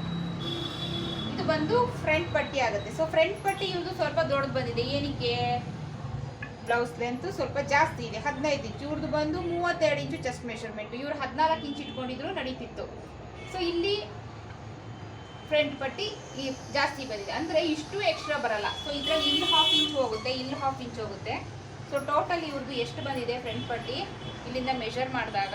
ಇದು ಬಂದು ಫ್ರಂಟ್ ಪಟ್ಟಿ ಆಗುತ್ತೆ. ಸೊ ಫ್ರಂಟ್ ಪಟ್ಟಿ ಇವ್ರದ್ದು ಸ್ವಲ್ಪ ದೊಡ್ಡದು ಬಂದಿದೆ. ಏನಕ್ಕೆ? ಬ್ಲೌಸ್ ಲೆಂತ್ ಸ್ವಲ್ಪ ಜಾಸ್ತಿ ಇದೆ. ಹದಿನೈದು ಇಂಚು ಇವ್ರದ್ದು ಬಂದು ಮೂವತ್ತೆರಡು ಇಂಚು ಚೆಸ್ಟ್ ಮೆಷರ್ಮೆಂಟ್ ಇವ್ರು ಹದಿನಾಲ್ಕು ಇಂಚ್ ಇಟ್ಕೊಂಡಿದ್ರು, ನಡೀತಿತ್ತು. ಸೊ ಇಲ್ಲಿ ಫ್ರಂಟ್ ಪಟ್ಟಿ ಈ ಜಾಸ್ತಿ ಬಂದಿದೆ. ಅಂದರೆ ಇಷ್ಟು ಎಕ್ಸ್ಟ್ರಾ ಬರಲ್ಲ. ಸೊ ಇದರಲ್ಲಿ ಇಲ್ಲಿ ಹಾಫ್ ಇಂಚ್ ಹೋಗುತ್ತೆ ಇಲ್ಲಿ ಹಾಫ್ ಇಂಚ್ ಹೋಗುತ್ತೆ. ಸೊ ಟೋಟಲ್ ಇವ್ರದ್ದು ಎಷ್ಟು ಬಂದಿದೆ ಫ್ರಂಟ್ ಪಟ್ಟಿ? ಇಲ್ಲಿಂದ ಮೆಷರ್ ಮಾಡಿದಾಗ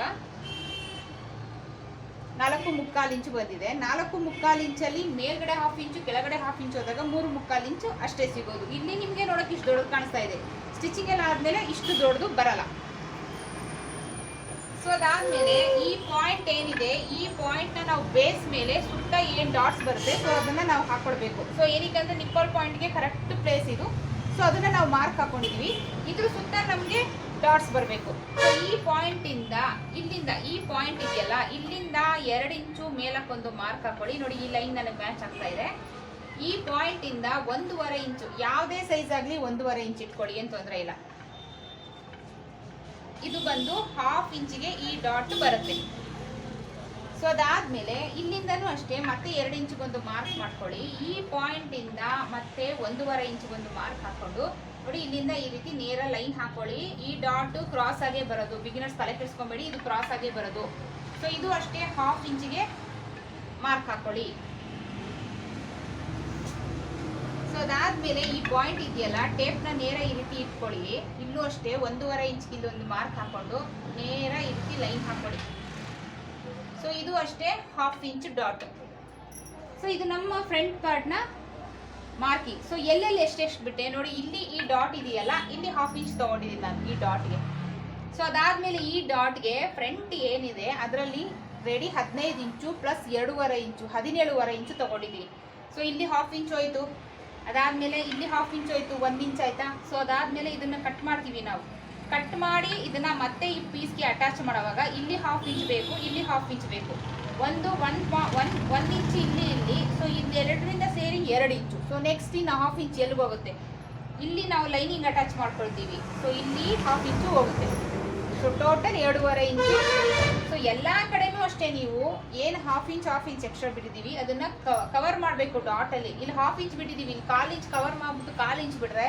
ನಾಲ್ಕು ಮುಕ್ಕಾಲು ಇಂಚು ಬಂದಿದೆ. ನಾಲ್ಕು ಮುಕ್ಕಾಲು ಇಂಚಲ್ಲಿ ಮೇಲ್ಗಡೆ ಹಾಫ್ ಇಂಚು, ಕೆಳಗಡೆ ಹಾಫ್ ಇಂಚು ಹೋದಾಗ ಮೂರು ಮುಕ್ಕಾಲು ಇಂಚು ಅಷ್ಟೇ ಸಿಗೋದು ಇಲ್ಲಿ ನಿಮಗೆ ನೋಡೋಕೆ ಇಷ್ಟು ದೊಡ್ಡದು ಕಾಣಿಸ್ತಾ ಇದೆ. ಸ್ಟಿಚಿಂಗ್ ಎಲ್ಲ ಆದಮೇಲೆ ಇಷ್ಟು ದೊಡ್ಡದು ಬರಲ್ಲ. ಸೊ ಅದಾದ್ಮೇಲೆ ಈ ಪಾಯಿಂಟ್ ಏನಿದೆ, ಈ ಪಾಯಿಂಟ್ನ ನಾವು ಬೇಸ್ ಮೇಲೆ ಸುತ್ತ ಏನು ಡಾಟ್ಸ್ ಬರುತ್ತೆ ಸೊ ಅದನ್ನ ನಾವು ಹಾಕ್ಕೊಡ್ಬೇಕು ಸೊ ಏನಕ್ಕಂದ್ರೆ ನಿಪ್ಪಲ್ ಪಾಯಿಂಟ್ಗೆ ಕರೆಕ್ಟ್ ಪ್ಲೇಸ್ ಇದು. ಸೊ ಅದನ್ನ ನಾವು ಮಾರ್ಕ್ ಹಾಕೊಂಡಿದೀವಿ. ಇದ್ರ ಸುತ್ತ ನಮಗೆ ಡಾಟ್ಸ್ ಬರಬೇಕು. ಈ ಪಾಯಿಂಟ್ ಇಂದ, ಇಲ್ಲಿಂದ, ಈ ಪಾಯಿಂಟ್ ಇದೆಯಲ್ಲ, ಇಲ್ಲಿಂದ ಎರಡು ಇಂಚು ಮೇಲಕ್ಕೊಂದು ಮಾರ್ಕ್ ಹಾಕೊಳ್ಳಿ. ನೋಡಿ, ಈ ಲೈನ್ ನನಗೆ ಮ್ಯಾಚ್ ಆಗ್ತಾ ಇದೆ. ಈ ಪಾಯಿಂಟ್ ಇಂದ ಒಂದೂವರೆ ಇಂಚು, ಯಾವುದೇ ಸೈಜ್ ಆಗಲಿ ಒಂದೂವರೆ ಇಂಚ್ ಇಟ್ಕೊಳ್ಳಿ, ಏನು ತೊಂದರೆ ಇಲ್ಲ. ಇದು ಬಂದು ಹಾಫ್ ಇಂಚಿಗೆ ಈ ಡಾಟ್ ಬರುತ್ತೆ. ಸೊ ಅದಾದ್ಮೇಲೆ ಇಲ್ಲಿಂದನೂ ಅಷ್ಟೇ, ಮತ್ತೆ ಎರಡು ಇಂಚಿಗೊಂದು ಮಾರ್ಕ್ ಮಾಡ್ಕೊಳ್ಳಿ. ಈ ಪಾಯಿಂಟ್ ಇಂದ ಮತ್ತೆ ಒಂದೂವರೆ ಇಂಚಿಗೊಂದು ಮಾರ್ಕ್ ಹಾಕೊಂಡು ನೋಡಿ, ಇಲ್ಲಿಂದ ಈ ರೀತಿ ನೇರ ಲೈನ್ ಹಾಕೊಳ್ಳಿ. ಈ ಡಾಟ್ ಕ್ರಾಸ್ ಆಗೇ ಬರೋದು. ಬಿಗಿನರ್ಸ್ ತಲೆ ಕೆಡಿಸ್ಕೊಂಬೇಡಿ, ಇದು ಕ್ರಾಸ್ ಆಗೇ ಬರೋದು. ಸೊ ಇದು ಅಷ್ಟೇ ಹಾಫ್ ಇಂಚಿಗೆ ಮಾರ್ಕ್ ಹಾಕೊಳ್ಳಿ. ಸೊ ಅದಾದ್ಮೇಲೆ ಈ ಪಾಯಿಂಟ್ ಇದೆಯಲ್ಲ ಟೇಪ್ನ ನೇರ ಈ ರೀತಿ ಇಟ್ಕೊಳ್ಳಿ. ಇಲ್ಲೂ ಅಷ್ಟೇ ಒಂದೂವರೆ ಇಂಚ್ಗೆ ಇಲ್ಲೊಂದು ಮಾರ್ಕ್ ಹಾಕೊಂಡು ನೇರ ಈ ರೀತಿ ಲೈನ್ ಹಾಕೊಳ್ಳಿ. ಸೊ ಇದು ಅಷ್ಟೇ ಹಾಫ್ ಇಂಚ್ ಡಾಟ್ ಸೊ ಇದು ನಮ್ಮ ಫ್ರಂಟ್ ಪಾರ್ಟ್ನ ಮಾರ್ಕಿಂಗ್ ಸೊ ಎಲ್ಲೆಲ್ಲಿ ಎಷ್ಟೆಷ್ಟು ಬಿಟ್ಟೆ? ನೋಡಿ, ಇಲ್ಲಿ ಈ ಡಾಟ್ ಇದೆಯಲ್ಲ, ಇಲ್ಲಿ ಹಾಫ್ ಇಂಚ್ ತೊಗೊಂಡಿದ್ದೀನಿ ನಾನು ಈ ಡಾಟ್ಗೆ ಸೊ ಅದಾದ್ಮೇಲೆ ಈ ಡಾಟ್ಗೆ ಫ್ರಂಟ್ ಏನಿದೆ, ಅದರಲ್ಲಿ ರೆಡಿ ಹದಿನೈದು ಇಂಚು ಪ್ಲಸ್ ಎರಡೂವರೆ ಇಂಚು, ಹದಿನೇಳುವರೆ ಇಂಚು ತೊಗೊಂಡಿದ್ದೀನಿ. ಸೊ ಇಲ್ಲಿ ಹಾಫ್ ಇಂಚ್ ಹೋಯ್ತು. ಅದಾದ್ಮೇಲೆ ಇಲ್ಲಿ ಹಾಫ್ ಇಂಚ್ ಹೋಯ್ತು, ಒಂದು ಇಂಚ್ ಆಯ್ತಾ? ಸೊ ಅದಾದ್ಮೇಲೆ ಇದನ್ನ ಕಟ್ ಮಾಡ್ತೀವಿ ನಾವು. ಕಟ್ ಮಾಡಿ ಇದನ್ನ ಮತ್ತೆ ಈ ಪೀಸ್ಗೆ ಅಟ್ಯಾಚ್ ಮಾಡುವಾಗ ಇಲ್ಲಿ ಹಾಫ್ ಇಂಚ್ ಬೇಕು, ಇಲ್ಲಿ ಹಾಫ್ ಇಂಚ್ ಬೇಕು. ಒಂದು ಒನ್ ಒನ್ ಒನ್ ಇಂಚ್ ಇಲ್ಲಿ ಇಲ್ಲಿ ಸೊ ಇಲ್ಲಿ ಎರಡರಿಂದ ಸೇರಿ ಎರಡು ಇಂಚು ಸೊ ನೆಕ್ಸ್ಟ್ ಇನ್ನು ಹಾಫ್ ಇಂಚ್ ಎಲ್ಲಿಗೆ ಹೋಗುತ್ತೆ? ಇಲ್ಲಿ ನಾವು ಲೈನಿಂಗ್ ಅಟ್ಯಾಚ್ ಮಾಡ್ಕೊಳ್ತೀವಿ. ಸೊ ಇಲ್ಲಿ ಹಾಫ್ ಇಂಚು ಹೋಗುತ್ತೆ. ಸೊ ಟೋಟಲ್ ಎರಡೂವರೆ ಇಂಚು ಸೊ ಎಲ್ಲ ಕಡೆನೂ ಅಷ್ಟೇ ನೀವು ಏನು half inch half inch extra ಬಿಟ್ಟಿದ್ದೀವಿ, ಅದನ್ನು ಕವರ್ ಮಾಡಬೇಕು ಡಾಟಲ್ಲಿ ಇಲ್ಲಿ ಹಾಫ್ ಇಂಚ್ ಬಿಟ್ಟಿದ್ದೀವಿ ಇಲ್ಲಿ ಕಾಲು ಇಂಚ್ ಕವರ್ ಮಾಡ್ಬಿಟ್ಟು ಕಾಲು ಇಂಚ್ ಬಿಟ್ರೆ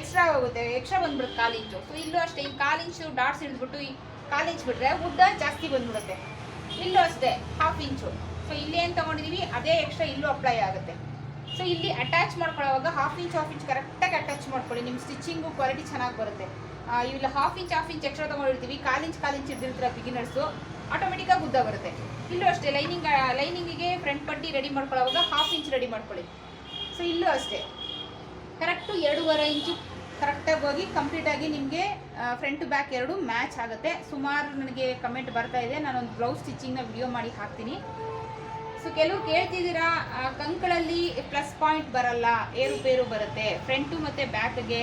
ಎಕ್ಸ್ಟ್ರಾ ಹೋಗುತ್ತೆ ಎಕ್ಸ್ಟ್ರಾ ಬಂದ್ಬಿಡುತ್ತೆ ಕಾಲು ಇಂಚು ಸೊ ಇಲ್ಲೂ ಅಷ್ಟೇ, ಈ ಕಾಲು ಇಂಚು ಡಾಟ್ಸ್ ಹಿಡಿದ್ಬಿಟ್ಟು ಈ ಕಾಲು ಇಂಚ್ ಬಿಟ್ರೆ ಉದ್ದ ಜಾಸ್ತಿ ಬಂದ್ಬಿಡುತ್ತೆ. ಇಲ್ಲೂ ಅಷ್ಟೇ ಹಾಫ್ ಇಂಚು ಸೊ ಇಲ್ಲಿ ಏನು ತೊಗೊಂಡಿದ್ದೀವಿ ಅದೇ ಎಕ್ಸ್ಟ್ರಾ ಇಲ್ಲೂ ಅಪ್ಲೈ ಆಗುತ್ತೆ. ಸೊ ಇಲ್ಲಿ ಅಟ್ಯಾಚ್ ಮಾಡ್ಕೊಳ್ಳೋವಾಗ ಹಾಫ್ ಇಂಚ್ ಹಾಫ್ ಇಂಚ್ ಕರೆಕ್ಟಾಗಿ ಅಟ್ಯಾಚ್ ಮಾಡ್ಕೊಳ್ಳಿ. ನಿಮ್ಮ ಸ್ಟಿಚಿಂಗು ಕ್ವಾಲಿಟಿ ಚೆನ್ನಾಗಿ ಬರುತ್ತೆ. ಇಲ್ಲಿ half inch half inch extra ತೊಗೊಂಡಿರ್ತೀವಿ. ಕಾಲು ಇಂಚ್ ಕಾಲು ಇಂಚ್ ಇದ್ದಿರ್ತೀರ ಬಿಗಿನರ್ಸು ಆಟೋಮೆಟಿಕ್ಕಾಗಿ ಉದ್ದ ಬರುತ್ತೆ. ಇಲ್ಲೂ ಅಷ್ಟೇ ಲೈನಿಂಗ್ ಲೈನಿಂಗಿಗೆ ಫ್ರಂಟ್ ಪಟ್ಟಿ ರೆಡಿ ಮಾಡ್ಕೊಳ್ಳೋವಾಗ ಹಾಫ್ ಇಂಚ್ ರೆಡಿ ಮಾಡ್ಕೊಳ್ಳಿ. ಸೊ ಇಲ್ಲೂ ಅಷ್ಟೇ. ಕರೆಕ್ಟು ಎರಡೂವರೆ ಇಂಚು ಕರೆಕ್ಟಾಗಿ ಹೋಗಿ ಕಂಪ್ಲೀಟಾಗಿ ನಿಮಗೆ ಫ್ರಂಟ್ ಬ್ಯಾಕ್ ಎರಡು ಮ್ಯಾಚ್ ಆಗುತ್ತೆ. ಸುಮಾರು ನನಗೆ ಕಮೆಂಟ್ ಬರ್ತಾ ಇದೆ. ನಾನೊಂದು ಬ್ಲೌಸ್ ಸ್ಟಿಚಿಂಗ್ನ ವಿಡಿಯೋ ಮಾಡಿ ಹಾಕ್ತೀನಿ. ಸೊ ಕೆಲವು ಕೇಳ್ತಿದ್ದೀರಾ ಕಂಕಳಲ್ಲಿ ಪ್ಲಸ್ ಪಾಯಿಂಟ್ ಬರಲ್ಲ, ಏರುಪೇರು ಬರುತ್ತೆ. ಫ್ರಂಟು ಮತ್ತು ಬ್ಯಾಕ್ಗೆ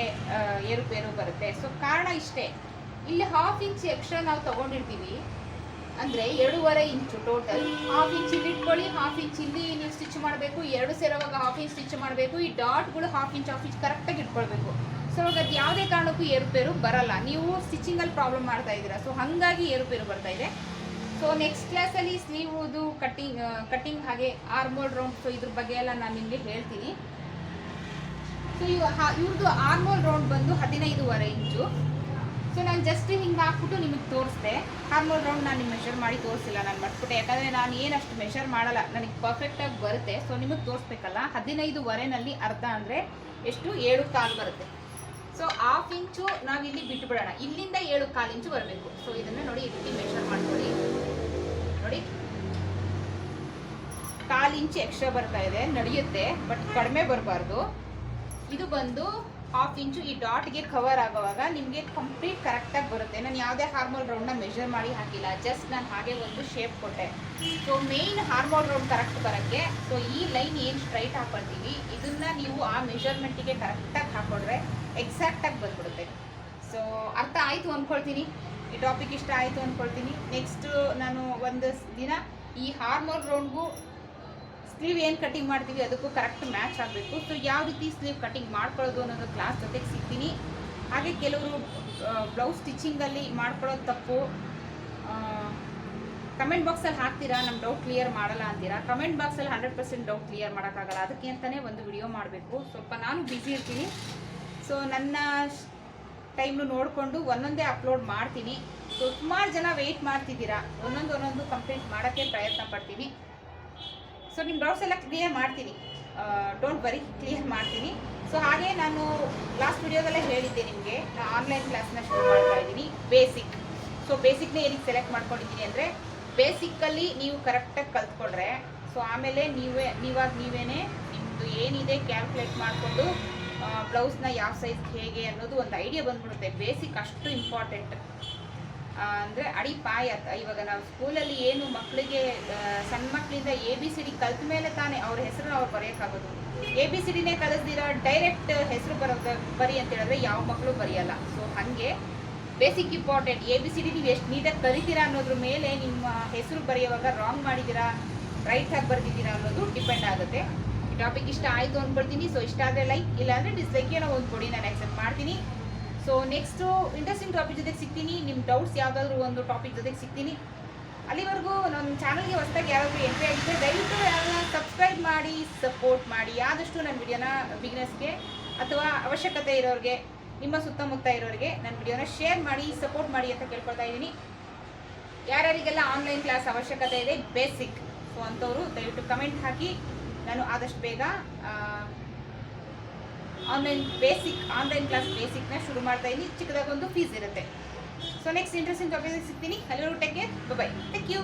ಏರುಪೇರು ಬರುತ್ತೆ. ಸೊ ಕಾರಣ ಇಷ್ಟೇ. ಇಲ್ಲಿ ಹಾಫ್ ಇಂಚ್ ಎಕ್ಸ್ಟ್ರಾ ನಾವು ತೊಗೊಂಡಿರ್ತೀವಿ. ಅಂದರೆ ಎರಡೂವರೆ ಇಂಚು ಟೋಟಲ್ ಹಾಫ್ ಇಂಚ್ ಇಲ್ಲಿ ಇಟ್ಕೊಳ್ಳಿ ಹಾಫ್ ಇಂಚ್ ಇಲ್ಲಿ ನೀವು ಸ್ಟಿಚ್ ಮಾಡಬೇಕು. ಎರಡು ಸೇರುವಾಗ ಹಾಫ್ ಇಂಚ್ ಸ್ಟಿಚ್ ಮಾಡಬೇಕು. ಈ ಡಾಟ್ಗಳು ಹಾಫ್ ಇಂಚ್ ಹಾಫ್ ಇಂಚ್ ಕರೆಕ್ಟಾಗಿ ಇಟ್ಕೊಳ್ಬೇಕು. ಸೊ ಇವಾಗ ಅದು ಯಾವುದೇ ಕಾರಣಕ್ಕೂ ಏರುಪೇರು ಬರಲ್ಲ. ನೀವು ಸ್ಟಿಚಿಂಗಲ್ಲಿ ಪ್ರಾಬ್ಲಮ್ ಮಾಡ್ತಾ ಇದ್ದೀರಾ. ಸೊ ಹಾಗಾಗಿ ಏರುಪೇರು ಬರ್ತಾ ಇದೆ. ಸೊ ನೆಕ್ಸ್ಟ್ ಕ್ಲಾಸಲ್ಲಿ ಸ್ಲೀವ್ದು ಕಟ್ಟಿಂಗ್ ಕಟ್ಟಿಂಗ್ ಹಾಗೆ ಆರ್ಮೋಲ್ ರೌಂಡ್ ಸೊ ಇದ್ರ ಬಗ್ಗೆ ಎಲ್ಲ ನಾನು ನಿಮಗೆ ಹೇಳ್ತೀನಿ. ಸೊ ಇವ ಇವ್ರದ್ದು ಆರ್ಮೋಲ್ ರೌಂಡ್ ಬಂದು ಹದಿನೈದುವರೆ ಇಂಚು. ಸೊ ನಾನು ಜಸ್ಟ್ ಹಿಂಗೆ ಹಾಕ್ಬಿಟ್ಟು ನಿಮಗೆ ತೋರಿಸ್ದೆ. ಆರ್ಮೋಲ್ ರೌಂಡ್ ನಾನು ನಿಮ್ಗೆ ಮೆಷರ್ ಮಾಡಿ ತೋರಿಸಿಲ್ಲ ನಾನು ಮರ್ತ್ಬಿಟ್ಟೆ ಯಾಕಂದರೆ ನಾನು ಏನಷ್ಟು ಮೆಷರ್ ಮಾಡಲ್ಲ. ನನಗೆ ಪರ್ಫೆಕ್ಟಾಗಿ ಬರುತ್ತೆ. ಸೊ ನಿಮಗೆ ತೋರಿಸ್ಬೇಕಲ್ಲ. ಹದಿನೈದುವರೆನಲ್ಲಿ ಅರ್ಧ ಅಂದರೆ ಎಷ್ಟು? ಏಳು ಕಾಲು ಬರುತ್ತೆ. ಸೊ ಹಾಫ್ ಇಂಚು ನಾವಿಲ್ಲಿ ಬಿಟ್ಬಿಡೋಣ ಇಲ್ಲಿಂದ ಏಳು ಕಾಲು ಇಂಚು ಬರಬೇಕು. ಸೊ ಇದನ್ನು ನೋಡಿ ಈ ರೀತಿ ಮೆಷರ್ ಮಾಡ್ಕೊಳ್ಳಿ. ನೋಡಿ. ಕಾಲು ಇಂಚು ಎಕ್ಸ್ಟ್ರಾ ಬರ್ತಾ ಇದೆ. ನಡೆಯುತ್ತೆ ಬಟ್ ಕಡಿಮೆ ಬರಬಾರ್ದು. ಇದು ಬಂದು ಹಾಫ್ ಇಂಚು ಈ ಡಾಟ್ಗೆ ಕವರ್ ಆಗುವಾಗ ನಿಮಗೆ ಕಂಪ್ಲೀಟ್ ಕರೆಕ್ಟಾಗಿ ಬರುತ್ತೆ. ನಾನು ಯಾವುದೇ ಹಾರ್ಮೋಲ್ ರೌಂಡ್ನ ಮೆಷರ್ ಮಾಡಿ ಹಾಕಿಲ್ಲ. ಜಸ್ಟ್ ನಾನು ಹಾಗೆ ಒಂದು ಶೇಪ್ ಕೊಟ್ಟೆ. So main armhole round correct ಬರೋಕ್ಕೆ ಸೊ ಈ ಲೈನ್ ಏನು ಸ್ಟ್ರೈಟ್ ಹಾಕೊಳ್ತೀವಿ ಇದನ್ನ ನೀವು ಆ ಮೆಷರ್ಮೆಂಟಿಗೆ ಕರೆಕ್ಟಾಗಿ ಹಾಕೊಂಡ್ರೆ ಎಕ್ಸಾಕ್ಟಾಗಿ ಬಂದ್ಬಿಡುತ್ತೆ. ಸೊ ಅರ್ಥ ಆಯಿತು ಅಂದ್ಕೊಳ್ತೀನಿ ಈ ಟಾಪಿಕ್ ಇಷ್ಟ ಆಯಿತು ಅಂದ್ಕೊಳ್ತೀನಿ ನೆಕ್ಸ್ಟು ನಾನು ಒಂದು ದಿನ ಈ ಹಾರ್ಮೋಲ್ ರೌಂಡ್ಗೂ ಸ್ಲೀವ್ ಏನು ಕಟಿಂಗ್ ಮಾಡ್ತೀವಿ ಅದಕ್ಕೂ ಕರೆಕ್ಟ್ ಮ್ಯಾಚ್ ಆಗಬೇಕು. ಸೊ ಯಾವ ರೀತಿ ಸ್ಲೀವ್ ಕಟಿಂಗ್ ಮಾಡ್ಕೊಳ್ಳೋದು ಅನ್ನೋದು ಕ್ಲಾಸ್ ಜೊತೆಗೆ ಸಿಗ್ತೀನಿ. ಹಾಗೆ ಕೆಲವರು ಬ್ಲೌಸ್ ಸ್ಟಿಚಿಂಗಲ್ಲಿ ಮಾಡ್ಕೊಳ್ಳೋದು ತಪ್ಪು. ಕಮೆಂಟ್ ಬಾಕ್ಸಲ್ಲಿ ಹಾಕ್ತೀರಾ? ನಮ್ಮ ಡೌಟ್ ಕ್ಲಿಯರ್ ಮಾಡಲ್ಲ ಅಂತೀರಾ? ಕಮೆಂಟ್ ಬಾಕ್ಸಲ್ಲಿ ಹಂಡ್ರೆಡ್ ಪರ್ಸೆಂಟ್ ಡೌಟ್ ಕ್ಲಿಯರ್ ಮಾಡೋಕ್ಕಾಗಲ್ಲ. ಅದಕ್ಕೆ ಅಂತಲೇ ಒಂದು ವಿಡಿಯೋ ಮಾಡಬೇಕು. ಸ್ವಲ್ಪ ನಾನು ಬ್ಯುಸಿ ಇರ್ತೀನಿ. ಸೊ ನನ್ನ ಟೈಮ್ನು ನೋಡಿಕೊಂಡು ಒಂದೊಂದೇ ಅಪ್ಲೋಡ್ ಮಾಡ್ತೀನಿ. ಸೊ ಸುಮಾರು ಜನ ವೆಯ್ಟ್ ಮಾಡ್ತಿದ್ದೀರಾ? ಒಂದೊಂದು ಒಂದೊಂದು ಕಂಪ್ಲೀಟ್ ಮಾಡೋಕ್ಕೆ ಪ್ರಯತ್ನ ಪಡ್ತೀನಿ. ಸೊ ನಿಮ್ಮ ಡೌಟ್ಸ್ ಎಲ್ಲ ಕ್ಲಿಯರ್ ಮಾಡ್ತೀನಿ. ಡೋಂಟ್ ವರಿ ಕ್ಲಿಯರ್ ಮಾಡ್ತೀನಿ. ಸೊ ಹಾಗೆ ನಾನು ಲಾಸ್ಟ್ ವಿಡಿಯೋದಲ್ಲೇ ಹೇಳಿದ್ದೆ ನಿಮಗೆ. ನಾನು ಆನ್ಲೈನ್ ಕ್ಲಾಸ್ನ ಶುರು ಮಾಡ್ತಾ ಇದ್ದೀನಿ. ಬೇಸಿಕ್ ಸೊ ಬೇಸಿಕ್ನೇ ಏನಕ್ಕೆ ಸೆಲೆಕ್ಟ್ ಮಾಡ್ಕೊಂಡಿದ್ದೀನಿ ಅಂದರೆ ಬೇಸಿಕ್ಕಲ್ಲಿ ನೀವು ಕರೆಕ್ಟಾಗಿ ಕಲ್ತ್ಕೊಂಡ್ರೆ ಸೊ ಆಮೇಲೆ ನೀವೇ, ನೀವಾಗ ನೀವೇ ನಿಮ್ಮದು ಏನಿದೆ ಕ್ಯಾಲ್ಕುಲೇಟ್ ಮಾಡಿಕೊಂಡು ಬ್ಲೌಸ್ನ ಯಾವ ಸೈಜ್ ಹೇಗೆ ಅನ್ನೋದು ಒಂದು ಐಡಿಯಾ ಬಂದ್ಬಿಡುತ್ತೆ. ಬೇಸಿಕ್ ಅಷ್ಟು ಇಂಪಾರ್ಟೆಂಟ್ ಅಂದರೆ ಅಡಿ ಪಾಯ ಇವಾಗ ನಾವು ಸ್ಕೂಲಲ್ಲಿ ಏನು ಮಕ್ಕಳಿಗೆ ಸಣ್ಣ ಮಕ್ಕಳಿಂದ ಎ ಬಿ ಸಿ ಡಿ ಕಲ್ತ ಮೇಲೆ ತಾನೇ ಅವ್ರ ಹೆಸರು ಅವ್ರು ಬರೆಯೋಕ್ಕಾಗೋದು. ಎ ಬಿ ಸಿ ಡಿನೇ ಕಲಿಸ್ದಿರ, ಡೈರೆಕ್ಟ್ ಹೆಸರು ಬರೋದು ಬರಿ ಅಂತ ಹೇಳಿದ್ರೆ ಯಾವ ಮಕ್ಕಳು ಬರೆಯಲ್ಲ. ಸೊ ಹಾಗೆ basic important. A B C D ನೀವು ಎಷ್ಟು ನೀಟಾಗಿ ಕಲಿತೀರಾ ಅನ್ನೋದ್ರ ಮೇಲೆ ನಿಮ್ಮ ಹೆಸರು ಬರೆಯುವಾಗ ರಾಂಗ್ ಮಾಡಿದ್ದೀರಾ ಆಗಿ ಬರೆದಿದ್ದೀರಾ ಅನ್ನೋದು ಡಿಪೆಂಡ್ ಆಗುತ್ತೆ. ಟಾಪಿಕ್ ಇಷ್ಟ ಆಯಿತು ಅಂದ್ಕೊಳ್ತೀನಿ ಸೊ ಇಷ್ಟ ಆದರೆ ಲೈಕ್, ಇಲ್ಲಾಂದರೆ ಡಿಸ್ಲೈಕ್ ಏನೋ ಒಂದು ಕೊಡಿ. ನಾನು ಆಕ್ಸೆಪ್ಟ್ ಮಾಡ್ತೀನಿ. ಸೊ ನೆಕ್ಸ್ಟು ಇಂಟ್ರೆಸ್ಟಿಂಗ್ ಟಾಪಿಕ್ ಜೊತೆಗೆ ಸಿಗ್ತೀನಿ. ನಿಮ್ಮ ಡೌಟ್ಸ್ ಯಾವುದಾದ್ರೂ ಒಂದು ಟಾಪಿಕ್ ಜೊತೆಗೆ ಸಿಗ್ತೀನಿ. ಅಲ್ಲಿವರೆಗೂ ನಮ್ಮ ಚಾನಲ್ಗೆ ಹೊಸದಾಗಿ ಯಾರಾದರೂ ಎಂಟ್ರಿ ಆಗಿದ್ದರೆ ದಯವಿಟ್ಟು ಯಾರನ್ನ ಸಬ್ಸ್ಕ್ರೈಬ್ ಮಾಡಿ ಸಪೋರ್ಟ್ ಮಾಡಿ. ಆದಷ್ಟು ನನ್ನ ವಿಡಿಯೋನ ಬಿಗ್ನೆಸ್ಗೆ ಅಥವಾ ಅವಶ್ಯಕತೆ ಇರೋರಿಗೆ, ನಿಮ್ಮ ಸುತ್ತಮುತ್ತ ಇರೋರಿಗೆ ನನ್ನ ವಿಡಿಯೋನ ಶೇರ್ ಮಾಡಿ ಸಪೋರ್ಟ್ ಮಾಡಿ ಅಂತ ಕೇಳ್ಕೊಳ್ತಾ ಇದ್ದೀನಿ. ಯಾರ್ಯಾರಿಗೆಲ್ಲ ಆನ್ಲೈನ್ ಕ್ಲಾಸ್ ಅವಶ್ಯಕತೆ ಇದೆ ಬೇಸಿಕ್ ಸೊ ಅಂಥವರು ದಯವಿಟ್ಟು ಕಮೆಂಟ್ ಹಾಕಿ. ನಾನು ಆದಷ್ಟು ಬೇಗ ಆನ್ಲೈನ್ ಬೇಸಿಕ್ ಆನ್ಲೈನ್ ಕ್ಲಾಸ್ ಬೇಸಿಕ್ನ ಶುರು ಮಾಡ್ತಾ ಇದ್ದೀನಿ ಚಿಕ್ಕದಾಗೊಂದು ಫೀಸ್ ಇರುತ್ತೆ. ಸೊ ನೆಕ್ಸ್ಟ್ ಇಂಟ್ರೆಸ್ಟಿಂಗ್ ಟಾಪಿಕ್ ಸಿಗ್ತೀನಿ. Hello take care bye thank you